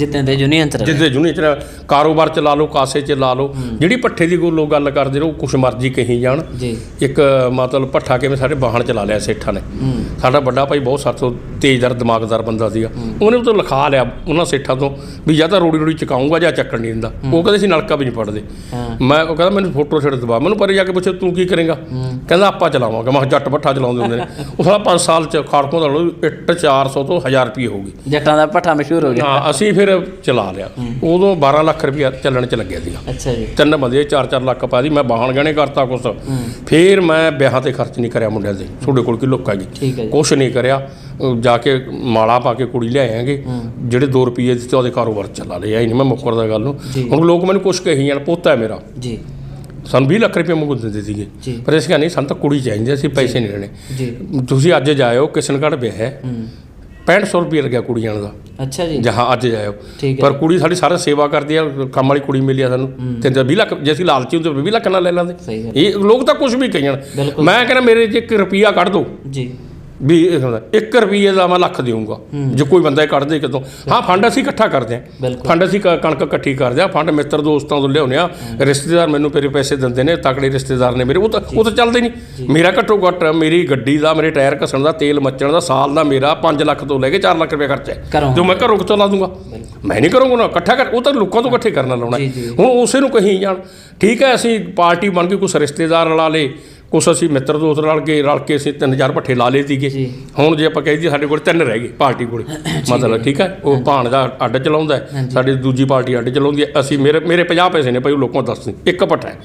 ਜਿੱਦਾਂ ਦੇ ਯੂਨੀਅਨ ਚ ਰਹੇ। ਜਿੱਦੇ ਜੁਨੀ ਚ ਕਾਰੋਬਾਰ ਚ ਲਾ ਲਓ ਕਾਸੇ ਚ ਲਾ ਲਓ। ਜਿਹੜੀ ਪੱਠੇ ਦੀ ਕੋਈ ਲੋਕ ਗੱਲ ਕਰਦੇ ਰਹੋ ਕੁਛ ਮਰਜ਼ੀ ਕਹੀ ਜਾਣ। ਜੀ। ਇੱਕ ਮਤਲਬ ਪੱਠਾ ਕਿਵੇਂ ਸਾਡੇ ਬਾਹਣ ਚਲਾ ਲਿਆ ਸੇਠਾਂ ਨੇ। ਹੂੰ। ਸਾਡਾ ਵੱਡਾ ਭਾਈ ਬਹੁਤ ਸਾਥੋਂ ਤੇਜ਼ਦਾਰ ਦਿਮਾਗਦਾਰ ਬੰਦਾ ਸੀਗਾ। ਉਹਨੇ ਉਹ ਤੋਂ ਲਿਖਾ ਲਿਆ ਉਹਨਾਂ ਸੇਠਾਂ ਤੋਂ ਵੀ ਜਾਂ ਤਾਂ ਰੋੜੀ ਰੋੜੀ ਚਕਾਉਂਗਾ ਜਾਂ ਚੱਕਣ ਨਹੀਂ ਦਿੰਦਾ। ਉਹ ਕਹਿੰਦੇ ਸੀ ਨਲਕਾ ਵੀ ਨਹੀਂ ਪੜਦੇ ਹਾਂ। ਮੈਂ ਉਹ ਕਹਿੰਦਾ ਮੈਨੂੰ ਫੋਟੋ ਛੱਡ ਦਵਾ। ਮੈਨੂੰ ਪਰੇ ਜਾ ਕੇ ਪੁੱਛਿਆ ਤੂੰ ਕੀ ਕਰੇਗਾ? ਕਹਿੰਦਾ ਆਪਾਂ ਚਲਾਵਾਂਗੇ। ਮੈਂ ਕਿਹਾ ਜੱਟ ਪੱਠਾ ਚਲਾਉਂਦੇ ਹੁੰਦੇ ਨੇ। ਉਹ ਸਾਲਾ 5 ਸਾਲ ਚ ਖਾੜਕੋਂ ਦਾ ਲਓ ਇੱਟ 400 ਤੋਂ 1000 ਰੁਪਏ ਹੋਊਗੀ ਜੱਟਾਂ ਦਾ ਪੱਠਾ ਮਸ਼ਹੂਰ ਹੋ ਗਿਆ। ਹਾਂ ਅਸੀਂ ਫਿਰ ਚਲਾ ਲਿਆ। ਉਦੋਂ 12 ਲੱਖ ਰੁਪਏ ਚੱਲਣ ਚ ਲੱਗਿਆ ਸੀਗਾ। ਅੱਛਾ ਜੀ। ਤਿੰਨ ਬੰਦੇ 4-4 ਲੱਖ ਪਾ ਦੀ ਮੈਂ ਬਾਹਣ ਗਹਿਣੇ ਕਰਤਾ ਕੁਛ। ਫਿਰ ਮੈਂ ਵਿਆਹਾਂ ਤੇ ਖਰਚ ਨਹੀਂ ਕਰਿਆ ਮੁੰਡਿਆਂ ਦੇ। ਤੁਹਾਡੇ ਕੋਲ ਕੀ ਲੋਕਾਂ ਗਈ ਕੁਛ ਨਹੀਂ ਕਰਿਆ। ਜਾ ਕੇ ਮਾਲਾ ਪਾ ਕੇ ਕੁੜੀ ਲਿਆਏਗੇ ਜਿਹੜੇ 2 ਰੁਪਏ ਦਿੱਤੇ ਉਹਦੇ ਕਾਰੋਬਾਰ ਚਲਾ ਲਿਆ ਹੀ ਨਹੀਂ ਮੈਂ ਮੁੱਕਰਦਾ ਗੱਲ ਨੂੰ। ਹੁਣ ਲੋਕ ਮੈਨੂੰ ਕੁਛ ਕਹੀ ਜਾਣ ਪੋਤਾ ਹੈ ਮੇਰਾ। ਜੀ। ਸਾਨੂੰ 20 ਲੱਖ ਰੁਪਏ ਮੰਗੂ ਦਿੰਦੇ ਸੀਗੇ। ਪਰ ਅਸੀਂ ਕਿਹਾ ਨਹੀਂ ਸਾਨੂੰ ਤਾਂ ਕੁੜੀ ਚਾਹੀਦੀ ਅਸੀਂ ਪੈਸੇ ਨਹੀਂ ਲੈਣੇ। ਤੁਸੀਂ ਅੱਜ ਜਾਇਓ ਕਿਸ਼ਨਗੜ੍ਹ ਵਿਆਹ ਹੂੰ। 6500 ਰੁਪਏ ਲੱਗਿਆ ਕੁੜੀ ਜਾਣ ਦਾ ਅੱਛਾ ਜੀ। ਜਹਾਂ ਅੱਜ ਜਾਇਓ। ਠੀਕ ਹੈ। ਪਰ ਕੁੜੀ ਸਾਡੀ ਸਾਰਾ ਸੇਵਾ ਕਰਦੀ ਆ ਕੰਮ ਵਾਲੀ ਕੁੜੀ ਮਿਲੀ ਆ ਸਾਨੂੰ। ਤੇ ਜੇ 20 ਲੱਖ ਜੇ ਅਸੀਂ ਲਾਲਚੀ ਹੁੰਦੇ 20 ਲੱਖ ਨਾਲ ਲੈ ਲਾਂਦੇ। ਸਹੀ ਗੱਲ। ਇਹ ਲੋਕ ਤਾਂ ਕੁਝ ਵੀ ਕਹੀ ਜਾਣ ਬਿਲਕੁਲ। ਮੈਂ ਕਹਿੰਦਾ ਮੇਰੇ 'ਚ ਇੱਕ ਰੁਪਿਆ ਕੱਢ ਦਿਓ ਜੀ। ਵੀ 1 ਰੁਪਏ ਦਾ ਮੈਂ ਲੱਖ ਦੇਊਂਗਾ। ਜੇ ਕੋਈ ਬੰਦਾ ਇਹ ਕੱਢ ਦੇ ਕਿਤੋਂ। ਹਾਂ ਫੰਡ ਅਸੀਂ ਇਕੱਠਾ ਕਰਦੇ ਹਾਂ। ਫੰਡ ਅਸੀਂ ਕਣਕ ਇਕੱਠੀ ਕਰਦੇ ਆ ਫੰਡ ਮਿੱਤਰ ਦੋਸਤਾਂ ਤੋਂ ਲਿਆਉਂਦੇ ਆ ਰਿਸ਼ਤੇਦਾਰ ਮੈਨੂੰ ਮੇਰੇ ਪੈਸੇ ਦਿੰਦੇ ਨੇ ਤਕੜੇ ਰਿਸ਼ਤੇਦਾਰ ਨੇ ਮੇਰੇ। ਉਹ ਤਾਂ ਉਹ ਤਾਂ ਚੱਲਦੇ ਨਹੀਂ। ਮੇਰਾ ਘੱਟੋ ਘੱਟ ਮੇਰੀ ਗੱਡੀ ਦਾ ਮੇਰੇ ਟਾਇਰ ਘਸਣ ਦਾ ਤੇਲ ਮੱਚਣ ਦਾ ਸਾਲ ਦਾ ਮੇਰਾ 5 ਲੱਖ ਤੋਂ ਲੈ ਕੇ 4 ਲੱਖ ਰੁਪਏ ਖਰਚਾ। ਜੋ ਮੈਂ ਘਰੋਂ ਕਿੱਥੋਂ ਲਾ ਦੂੰਗਾ। ਮੈਂ ਨਹੀਂ ਕਰੂੰਗਾ ਨਾ ਇਕੱਠਾ ਕਰ ਉਹ ਤਾਂ ਲੋਕਾਂ ਤੋਂ ਇਕੱਠੇ ਕਰਨਾ ਲਾਉਣਾ। ਹੁਣ ਉਸੇ ਨੂੰ ਕਹੀ ਜਾਣ। ਠੀਕ ਹੈ ਅਸੀਂ ਪਾਰਟੀ ਬਣ ਕੇ ਕੁਛ ਰਿਸ਼ਤੇਦਾਰ ਰਲਾ ਲੇ ਕੁਛ ਅਸੀਂ ਮਿੱਤਰ ਦੋਸਤ ਰਲ ਕੇ ਰਲ ਕੇ ਅਸੀਂ 3000 ਪੱਠੇ ਲਾ ਲਏ ਸੀਗੇ। ਹੁਣ ਜੇ ਆਪਾਂ ਕਹਿ ਦਈਏ ਸਾਡੇ ਕੋਲ ਤਿੰਨ ਰਹਿ ਗਏ ਪਾਰਟੀ ਕੋਲ। ਮਤਲਬ ਠੀਕ ਹੈ ਉਹ ਭਾਣ ਦਾ ਅੱਡ ਚਲਾਉਂਦਾ ਸਾਡੀ ਦੂਜੀ ਪਾਰਟੀ ਅੱਡ ਚਲਾਉਂਦੀ ਹੈ। ਅਸੀਂ ਮੇਰੇ ਮੇਰੇ 50 ਪੈਸੇ ਨੇ ਭਾਈ ਉਹ ਲੋਕਾਂ ਨੂੰ ਦੱਸ ਇੱਕ ਹੈ।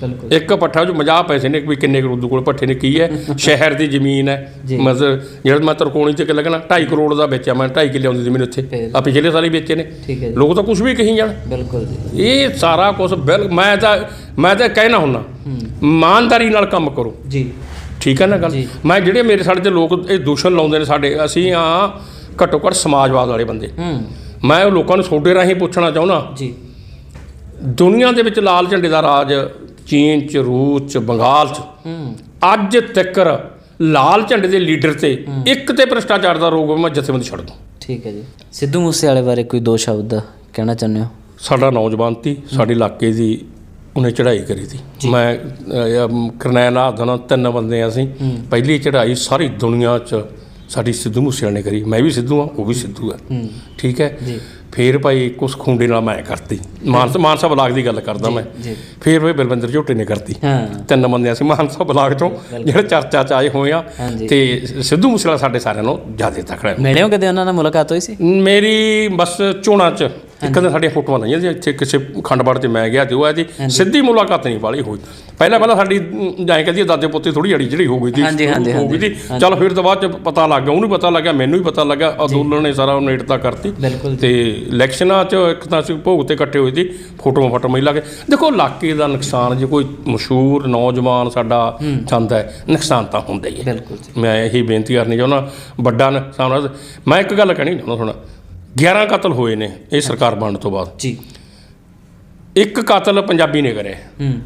ਬਿਲਕੁਲ। ਇੱਕ ਪੱਠਾ ਜੋ 50 ਪੈਸੇ ਨੇ ਵੀ ਕਿੰਨੇ ਕਰੋੜ ਕੋਲ ਪੱਠੇ ਨੇ ਕੀ ਹੈ? ਸ਼ਹਿਰ ਦੀ ਜ਼ਮੀਨ ਹੈ। ਮਤਲਬ ਜਿਹੜਾ ਮੈਂ ਤਰਕੋਣੀ ਚ ਕਿ ਲੱਗਣਾ 2.5 ਕਰੋੜ ਦਾ ਵੇਚਿਆ ਮੈਂ 2.5 ਕਿੱਲੇ ਆਉਂਦੀ ਜ਼ਮੀਨ ਉੱਥੇ। ਆ ਪਿਛਲੇ ਸਾਲ ਹੀ ਵੇਚੇ ਨੇ। ਠੀਕ ਹੈ ਲੋਕ ਤਾਂ ਕੁਝ ਵੀ ਕਹੀ ਜਾਣ। ਬਿਲਕੁਲ ਜੀ। ਇਹ ਸਾਰਾ ਕੁਝ ਮੈਂ ਤਾਂ ਮੈਂ ਤਾਂ ਕਹਿਣਾ ਹੁੰਨਾ ਇਮਾਨਦਾਰੀ ਨਾਲ ਕੰਮ ਕਰੋ। ਜੀ। ਠੀਕ ਹੈ ਨਾ ਗੱਲ। ਮੈਂ ਜਿਹੜੇ ਮੇਰੇ ਸਾਡੇ ਤੇ ਲੋਕ ਇਹ ਦੂਸ਼ਣ ਲਾਉਂਦੇ ਨੇ ਸਾਡੇ ਅਸੀਂ ਆ ਘੱਟੋ ਘੱਟ ਸਮਾਜਵਾਦ ਵਾਲੇ ਬੰਦੇ। ਮੈਂ ਉਹ ਲੋਕਾਂ ਨੂੰ ਛੋਟੇ ਰਾਹੀਂ ਪੁੱਛਣਾ ਚਾਹੁੰਦਾ। ਜੀ। ਦੁਨੀਆ ਦੇ ਵਿੱਚ ਲਾਲ ਝੰਡੇ ਦਾ ਰਾਜ ਚੀਨ ਚ ਰੂਸ ਚ ਬੰਗਾਲ ਚ। ਅੱਜ ਤੱਕਰ ਲਾਲ ਝੰਡੇ ਦੇ ਲੀਡਰ ਤੇ ਇੱਕ ਤੇ ਭ੍ਰਿਸ਼ਟਾਚਾਰ ਦਾ ਰੋਗ ਮੈਂ ਜਥੇਬੰਦੀ ਛੱਡ ਦੂੰ। ਠੀਕ ਹੈ ਜੀ। ਸਿੱਧੂ ਮੂਸੇ ਵਾਲੇ ਬਾਰੇ ਕੋਈ ਦੋ ਸ਼ਬਦ ਕਹਿਣਾ ਚਾਹੁੰਦੇ ਹੋ? ਸਾਡਾ ਨੌਜਵਾਨ ਤੀ ਸਾਡੇ ਇਲਾਕੇ ਦੀ ਉਹਨੇ ਚੜ੍ਹਾਈ ਕਰੀ ਤੀ ਮੈਂ ਕਰਨੈਲ ਆਦਨ ਤਿੰਨ ਬੰਦੇ ਆ ਅਸੀਂ ਪਹਿਲੀ ਚੜ੍ਹਾਈ ਸਾਰੀ ਦੁਨੀਆ 'ਚ ਸਾਡੀ ਸਿੱਧੂ ਮੂਸੇਵਾਲੇ ਨੇ ਕਰੀ। ਮੈਂ ਵੀ ਸਿੱਧੂ ਆ ਉਹ ਵੀ ਸਿੱਧੂ ਆ। ਠੀਕ ਹੈ? ਜੀ। ਫੇਰ ਭਾਈ ਕੁਛ ਖੁੰਡੇ ਨਾਲ ਮੈਂ ਕਰਤੀ। ਮਾਨਸਾ ਮਾਨਸਾ ਬਲਾਕ ਦੀ ਗੱਲ ਕਰਦਾ ਮੈਂ। ਫੇਰ ਭਾਈ ਬਲਵਿੰਦਰ ਝੋਟੇ ਨੇ ਕਰਤੀ। ਤਿੰਨ ਬੰਦੇ ਅਸੀਂ ਮਾਨਸਾ ਬਲਾਕ ਤੋਂ ਜਿਹੜੇ ਚਰਚਾ 'ਚ ਆਏ ਹੋਏ ਆ। ਤੇ ਸਿੱਧੂ ਮੂਸੇਵਾਲਾ ਸਾਡੇ ਸਾਰਿਆਂ ਨੂੰ ਜ਼ਿਆਦਾ ਤਕੜਾ ਹੈ। ਮਿਲੇ ਹੋ ਕਦੇ ਉਹਨਾਂ ਨਾਲ ਮੁਲਾਕਾਤ ਹੋਈ ਸੀ? ਮੇਰੀ ਬਸ ਚੋਣਾਂ 'ਚ ਇੱਕ ਦਿਨ ਸਾਡੀਆਂ ਫੋਟੋਆਂ ਲਾਈਆਂ ਸੀ ਇੱਥੇ ਕਿਸੇ ਖੰਡਬਾੜ 'ਚ ਮੈਂ ਗਿਆ ਤੇ ਉਹ ਹੈ ਜੀ ਸਿੱਧੀ ਮੁਲਾਕਾਤ ਨਹੀਂ ਵਾਲੀ ਹੋਈ। ਪਹਿਲਾਂ ਪਹਿਲਾਂ ਸਾਡੀ ਜਾਂ ਕਹਿੰਦੀ ਦਾਦੇ ਪੋਤੇ ਥੋੜੀ ਅੜੀ ਜਿਹੜੀ ਹੋ ਗਈ ਸੀ ਹਾਂਜੀ, ਹਾਂਜੀ, ਹੋ ਗਈ ਸੀ। ਚੱਲ ਫਿਰ ਤੋਂ ਬਾਅਦ 'ਚ ਪਤਾ ਲੱਗ ਗਿਆ ਉਹਨੂੰ ਪਤਾ ਲੱਗਿਆ ਮੈਨੂੰ ਵੀ ਪਤਾ ਲੱਗਾ ਅੰਦੋਲਨ ਨੇ ਸਾਰਾ ਨੇੜਤਾ ਕਰਤੀ। ਬਿਲਕੁਲ ਤੇ ਇਲੈਕਸ਼ਨਾਂ 'ਚ ਇੱਕ ਤਾਂ ਅਸੀਂ ਭੋਗ ਤੇ ਇਕੱਠੇ ਹੋਏ ਸੀ ਫੋਟੋਆਂ ਫੋਟੋ ਮਿਲਾ ਕੇ। ਦੇਖੋ ਇਲਾਕੇ ਦਾ ਨੁਕਸਾਨ ਜੇ ਕੋਈ ਮਸ਼ਹੂਰ ਨੌਜਵਾਨ ਸਾਡਾ ਜਾਂਦਾ ਹੈ ਨੁਕਸਾਨ ਤਾਂ ਹੁੰਦਾ ਹੀ ਹੈ। ਬਿਲਕੁਲ ਜੀ। ਮੈਂ ਇਹੀ ਬੇਨਤੀ ਕਰਨੀ ਚਾਹੁੰਦਾ ਵੱਡਾ ਨੁਕਸਾਨ। ਮੈਂ ਇੱਕ ਗੱਲ ਕਹਿਣੀ ਚਾਹੁੰਦਾ ਸੁਣਾ। 11 ਕਤਲ ਹੋਏ ਨੇ ਇਹ ਸਰਕਾਰ ਬਣਨ ਤੋਂ ਬਾਅਦ। ਜੀ। ਇੱਕ ਕਤਲ ਪੰਜਾਬੀ ਨੇ ਕਰਿਆ ਹੂੰ।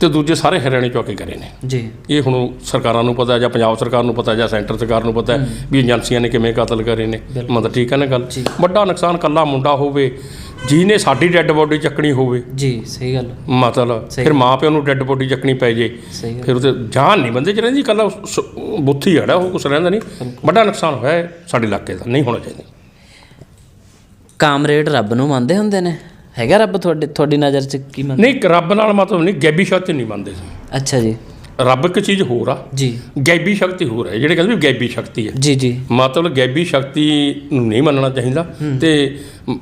ਤੇ ਦੂਜੇ ਸਾਰੇ ਹਰਿਆਣੇ ਚੋਂ ਆ ਕੇ ਕਰੇ ਨੇ। ਜੀ। ਇਹ ਹੁਣ ਸਰਕਾਰਾਂ ਨੂੰ ਪਤਾ ਜਾਂ ਪੰਜਾਬ ਸਰਕਾਰ ਨੂੰ ਪਤਾ ਜਾਂ ਸੈਂਟਰ ਸਰਕਾਰ ਨੂੰ ਪਤਾ ਵੀ ਏਜੰਸੀਆਂ ਨੇ ਕਿਵੇਂ ਕਤਲ ਕਰੇ ਨੇ। ਮਤਲਬ ਠੀਕ ਹੈ ਨਾ ਗੱਲ? ਵੱਡਾ ਨੁਕਸਾਨ ਕੱਲਾ ਮੁੰਡਾ ਹੋਵੇ ਜਿਹਨੇ ਸਾਡੀ ਡੈੱਡ ਬੋਡੀ ਚੱਕਣੀ ਹੋਵੇ। ਜੀ ਸਹੀ ਗੱਲ। ਮਤਲਬ ਫਿਰ ਮਾਂ ਪਿਓ ਨੂੰ ਡੈੱਡ ਬੋਡੀ ਚੱਕਣੀ ਪੈ ਜੇ ਫਿਰ ਉਹਦੇ ਜਾਨ ਨਹੀਂ ਬੰਦੇ ਚ ਰਹਿੰਦੀ ਕੱਲਾ ਬੁੱਥੀ ਹੜਾ ਉਹ ਕੁਛ ਰਹਿੰਦਾ ਨਹੀਂ। ਵੱਡਾ ਨੁਕਸਾਨ ਹੋਇਆ ਸਾਡੇ ਇਲਾਕੇ ਦਾ ਨਹੀਂ ਹੋਣਾ ਚਾਹੀਦਾ। ਕਾਮਰੇਡ ਰੱਬ ਨੂੰ ਮੰਨਦੇ ਹੁੰਦੇ ਨੇ? ਹੈਗਾ ਰੱਬ ਤੁਹਾਡੇ ਤੁਹਾਡੀ ਨਜ਼ਰ 'ਚ ਕੀ ਮੰਨ ਨਹੀਂ ਰੱਬ ਨਾਲ ਮਤਲਬ ਨਹੀਂ ਗੈਬੀ ਸ਼ਕਤੀ ਨਹੀਂ ਮੰਨਦੇ ਸੀ। ਅੱਛਾ ਜੀ। ਰੱਬ ਇੱਕ ਚੀਜ਼ ਹੋਰ ਆ। ਜੀ। ਗੈਬੀ ਸ਼ਕਤੀ ਹੋਰ ਹੈ ਜਿਹੜੇ ਕਹਿੰਦੇ ਵੀ ਗੈਬੀ ਸ਼ਕਤੀ ਹੈ ਜੀ ਜੀ। ਮਤਲਬ ਗੈਬੀ ਸ਼ਕਤੀ ਨੂੰ ਨਹੀਂ ਮੰਨਣਾ ਚਾਹੀਦਾ। ਤੇ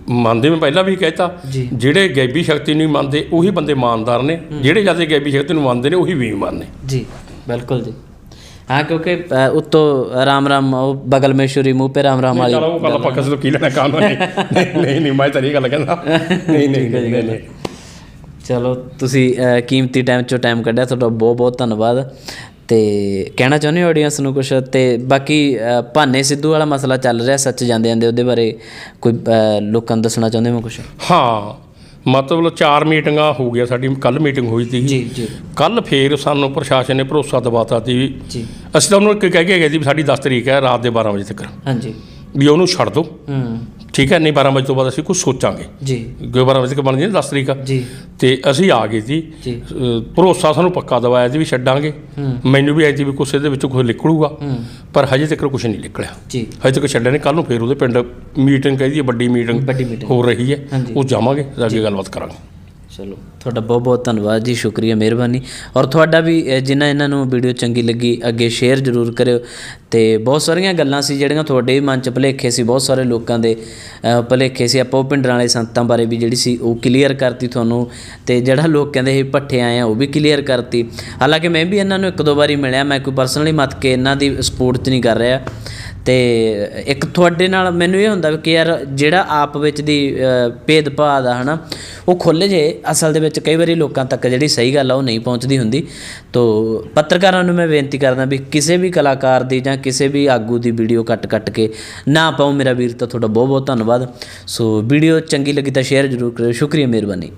ਮੰਨਦੇ ਮੈਂ ਪਹਿਲਾਂ ਵੀ ਕਹਿਤਾ। ਜਿਹੜੇ ਗੈਬੀ ਸ਼ਕਤੀ ਨੂੰ ਨਹੀਂ ਮੰਨਦੇ ਉਹੀ ਬੰਦੇ ਇਮਾਨਦਾਰ ਨੇ। ਜਿਹੜੇ ਜ਼ਿਆਦਾ ਗੈਬੀ ਸ਼ਕਤੀ ਨੂੰ ਮੰਨਦੇ ਨੇ ਉਹੀ ਬੇਈਮਾਨ ਨੇ ਜੀ ਬਿਲਕੁਲ ਜੀ। ਹਾਂ ਕਿਉਂਕਿ ਉੱਤੋਂ ਰਾਮ ਰਾਮ ਉਹ ਬਗਲ ਮੇ ਸ਼ੁਰੀ ਮੂੰਹ ਪੇ ਰਾਮ ਰਾਮ ਵਾਲੀ ਚਲੋ ਕੱਲ ਪੱਕਾ ਜਦੋਂ ਕੀ ਲੈਣਾ ਕਾਨੂੰਨ ਨਹੀਂ ਨਹੀਂ ਨਹੀਂ ਮੈਂ ਤਾਂ ਇਹ ਗੱਲ ਕਹਿੰਦਾ। ਨਹੀਂ ਨਹੀਂ ਨਹੀਂ ਨਹੀਂ। ਚਲੋ ਤੁਸੀਂ ਕੀਮਤੀ ਟਾਈਮ ਚੋਂ ਟਾਈਮ ਕੱਢਿਆ ਤੁਹਾਡਾ ਬਹੁਤ ਬਹੁਤ ਧੰਨਵਾਦ। ਤੇ ਕਹਿਣਾ ਚਾਹੁੰਦੇ ਹੋ ਆਡੀਅנס ਨੂੰ ਕੁਛ? ਤੇ ਬਾਕੀ ਭਾਨੇ ਸਿੱਧੂ ਵਾਲਾ ਮਸਲਾ ਚੱਲ ਰਿਹਾ ਸੱਚ ਜਾਂਦੇ ਜਾਂਦੇ ਉਹਦੇ ਬਾਰੇ ਕੋਈ ਲੋਕਾਂ ਨੂੰ ਦੱਸਣਾ ਚਾਹੁੰਦੇ ਹੋ ਕੁਛ? ਹਾਂ ਮਤਲਬ ਚਾਰ ਮੀਟਿੰਗਾਂ ਹੋ ਗਿਆ ਸਾਡੀ ਕੱਲ ਮੀਟਿੰਗ ਹੋਈ ਸੀ। ਜੀ ਜੀ। ਕੱਲ ਫੇਰ ਸਾਨੂੰ ਪ੍ਰਸ਼ਾਸਨ ਨੇ ਭਰੋਸਾ ਦਿਵਾਤਾ ਸੀ। ਜੀ। ਅਸੀਂ ਤਾਂ ਉਹਨੂੰ ਇੱਕ ਕਹਿ ਕੇ ਗਏ ਸੀ ਵੀ ਸਾਡੀ 10 ਤਰੀਕ ਹੈ ਰਾਤ ਦੇ 12 ਵਜੇ ਤੱਕ। ਹਾਂਜੀ। ਵੀ ਉਹਨੂੰ ਛੱਡ ਦਿਓ। ਹੂੰ। ਠੀਕ ਹੈ ਨਹੀਂ 12 ਵਜੇ ਤੋਂ ਬਾਅਦ ਅਸੀਂ ਕੁਝ ਸੋਚਾਂਗੇ। ਜੀ। ਕਿਉਂ 12 ਵਜੇ ਤੱਕ ਬਣ ਜਾਂਦੀ 10 ਤਰੀਕ। ਜੀ। ਤੇ ਅਸੀਂ ਆ ਗਏ ਸੀ ਜੀ। ਭਰੋਸਾ ਸਾਨੂੰ ਪੱਕਾ ਦਵਾਇਆ ਸੀ ਵੀ ਛੱਡਾਂਗੇ। ਮੈਨੂੰ ਵੀ ਆਈ ਸੀ ਵੀ ਕੁਛ ਇਹਦੇ ਵਿੱਚੋਂ ਕੁਝ ਨਿਕਲੂਗਾ। ਪਰ ਹਜੇ ਤੱਕ ਕੁਝ ਨਹੀਂ ਨਿਕਲਿਆ। ਜੀ। ਹਜੇ ਤੱਕ ਛੱਡਿਆ ਨਹੀਂ ਕੱਲ ਨੂੰ ਫੇਰ ਉਹਦੇ ਪਿੰਡ ਮੀਟਿੰਗ ਕਹਦੀ ਹੈ ਵੱਡੀ ਮੀਟਿੰਗ। ਹੋ ਰਹੀ ਹੈ। ਉਹ ਜਾਵਾਂਗੇ ਅੱਗੇ ਗੱਲਬਾਤ ਕਰਾਂਗੇ। ਚਲੋ ਤੁਹਾਡਾ ਬਹੁਤ ਬਹੁਤ ਧੰਨਵਾਦ ਜੀ ਸ਼ੁਕਰੀਆ ਮਿਹਰਬਾਨੀ। ਔਰ ਤੁਹਾਡਾ ਵੀ ਅ, ਜਿਨ੍ਹਾਂ ਇਹਨਾਂ ਨੂੰ ਵੀਡੀਓ ਚੰਗੀ ਲੱਗੀ ਅੱਗੇ ਸ਼ੇਅਰ ਜ਼ਰੂਰ ਕਰਿਓ। ਤੇ ਬਹੁਤ ਸਾਰੀਆਂ ਗੱਲਾਂ ਸੀ ਜਿਹੜੀਆਂ ਤੁਹਾਡੇ ਮਨ ਚ ਭੁਲੇਖੇ ਸੀ ਬਹੁਤ ਸਾਰੇ ਲੋਕਾਂ ਦੇ ਅ, ਭੁਲੇਖੇ ਸੀ। ਆਪਾਂ ਉਹ ਪਿੰਡਰਾਂ ਵਾਲੇ ਸੰਤਾਂ ਬਾਰੇ ਵੀ ਜਿਹੜੀ ਸੀ ਉਹ ਕਲੀਅਰ ਕਰਤੀ ਤੁਹਾਨੂੰ। ਤੇ ਜਿਹੜਾ ਲੋਕ ਕਹਿੰਦੇ ਸੀ ਭੱਠੇ ਆਏ ਆ ਉਹ ਵੀ ਕਲੀਅਰ ਕਰਤੀ। ਹਾਲਾਂਕਿ ਮੈਂ ਵੀ ਇਹਨਾਂ ਨੂੰ ਇੱਕ ਦੋ ਵਾਰੀ ਮਿਲਿਆ ਮੈਂ ਕੋਈ ਪਰਸਨਲੀ ਮਤ ਕੇ ਇਹਨਾਂ ਦੀ ਸਪੋਰਟ 'ਚ ਨਹੀਂ ਕਰ ਰਿਹਾ। ਅਤੇ ਇੱਕ ਤੁਹਾਡੇ ਨਾਲ ਮੈਨੂੰ ਇਹ ਹੁੰਦਾ ਵੀ ਕਿ ਯਾਰ ਜਿਹੜਾ ਆਪ ਵਿੱਚ ਦੀ ਅ, ਭੇਦਭਾਵ ਆ ਹਨਾ ਉਹ ਖੁੱਲ੍ਹ ਜੇ ਅਸਲ ਦੇ ਵਿੱਚ ਕਈ ਵਾਰੀ ਲੋਕਾਂ ਤੱਕ ਜਿਹੜੀ ਸਹੀ ਗੱਲ ਆ ਉਹ ਨਹੀਂ ਪਹੁੰਚਦੀ ਹੁੰਦੀ। ਤੋ ਪੱਤਰਕਾਰਾਂ ਨੂੰ ਮੈਂ ਬੇਨਤੀ ਕਰਦਾ ਵੀ ਕਿਸੇ ਵੀ ਕਲਾਕਾਰ ਦੀ ਜਾਂ ਕਿਸੇ ਵੀ ਆਗੂ ਦੀ ਵੀਡੀਓ ਕੱਟ ਕੱਟ ਕੇ ਨਾ ਪਾਓ। ਮੇਰਾ ਵੀਰ ਤਾਂ ਤੁਹਾਡਾ ਬਹੁਤ ਬਹੁਤ ਧੰਨਵਾਦ। ਸੋ ਵੀਡੀਓ ਚੰਗੀ ਲੱਗੀ ਤਾਂ ਸ਼ੇਅਰ ਜ਼ਰੂਰ ਕਰਿਓ। ਸ਼ੁਕਰੀਆ ਮਿਹਰਬਾਨੀ।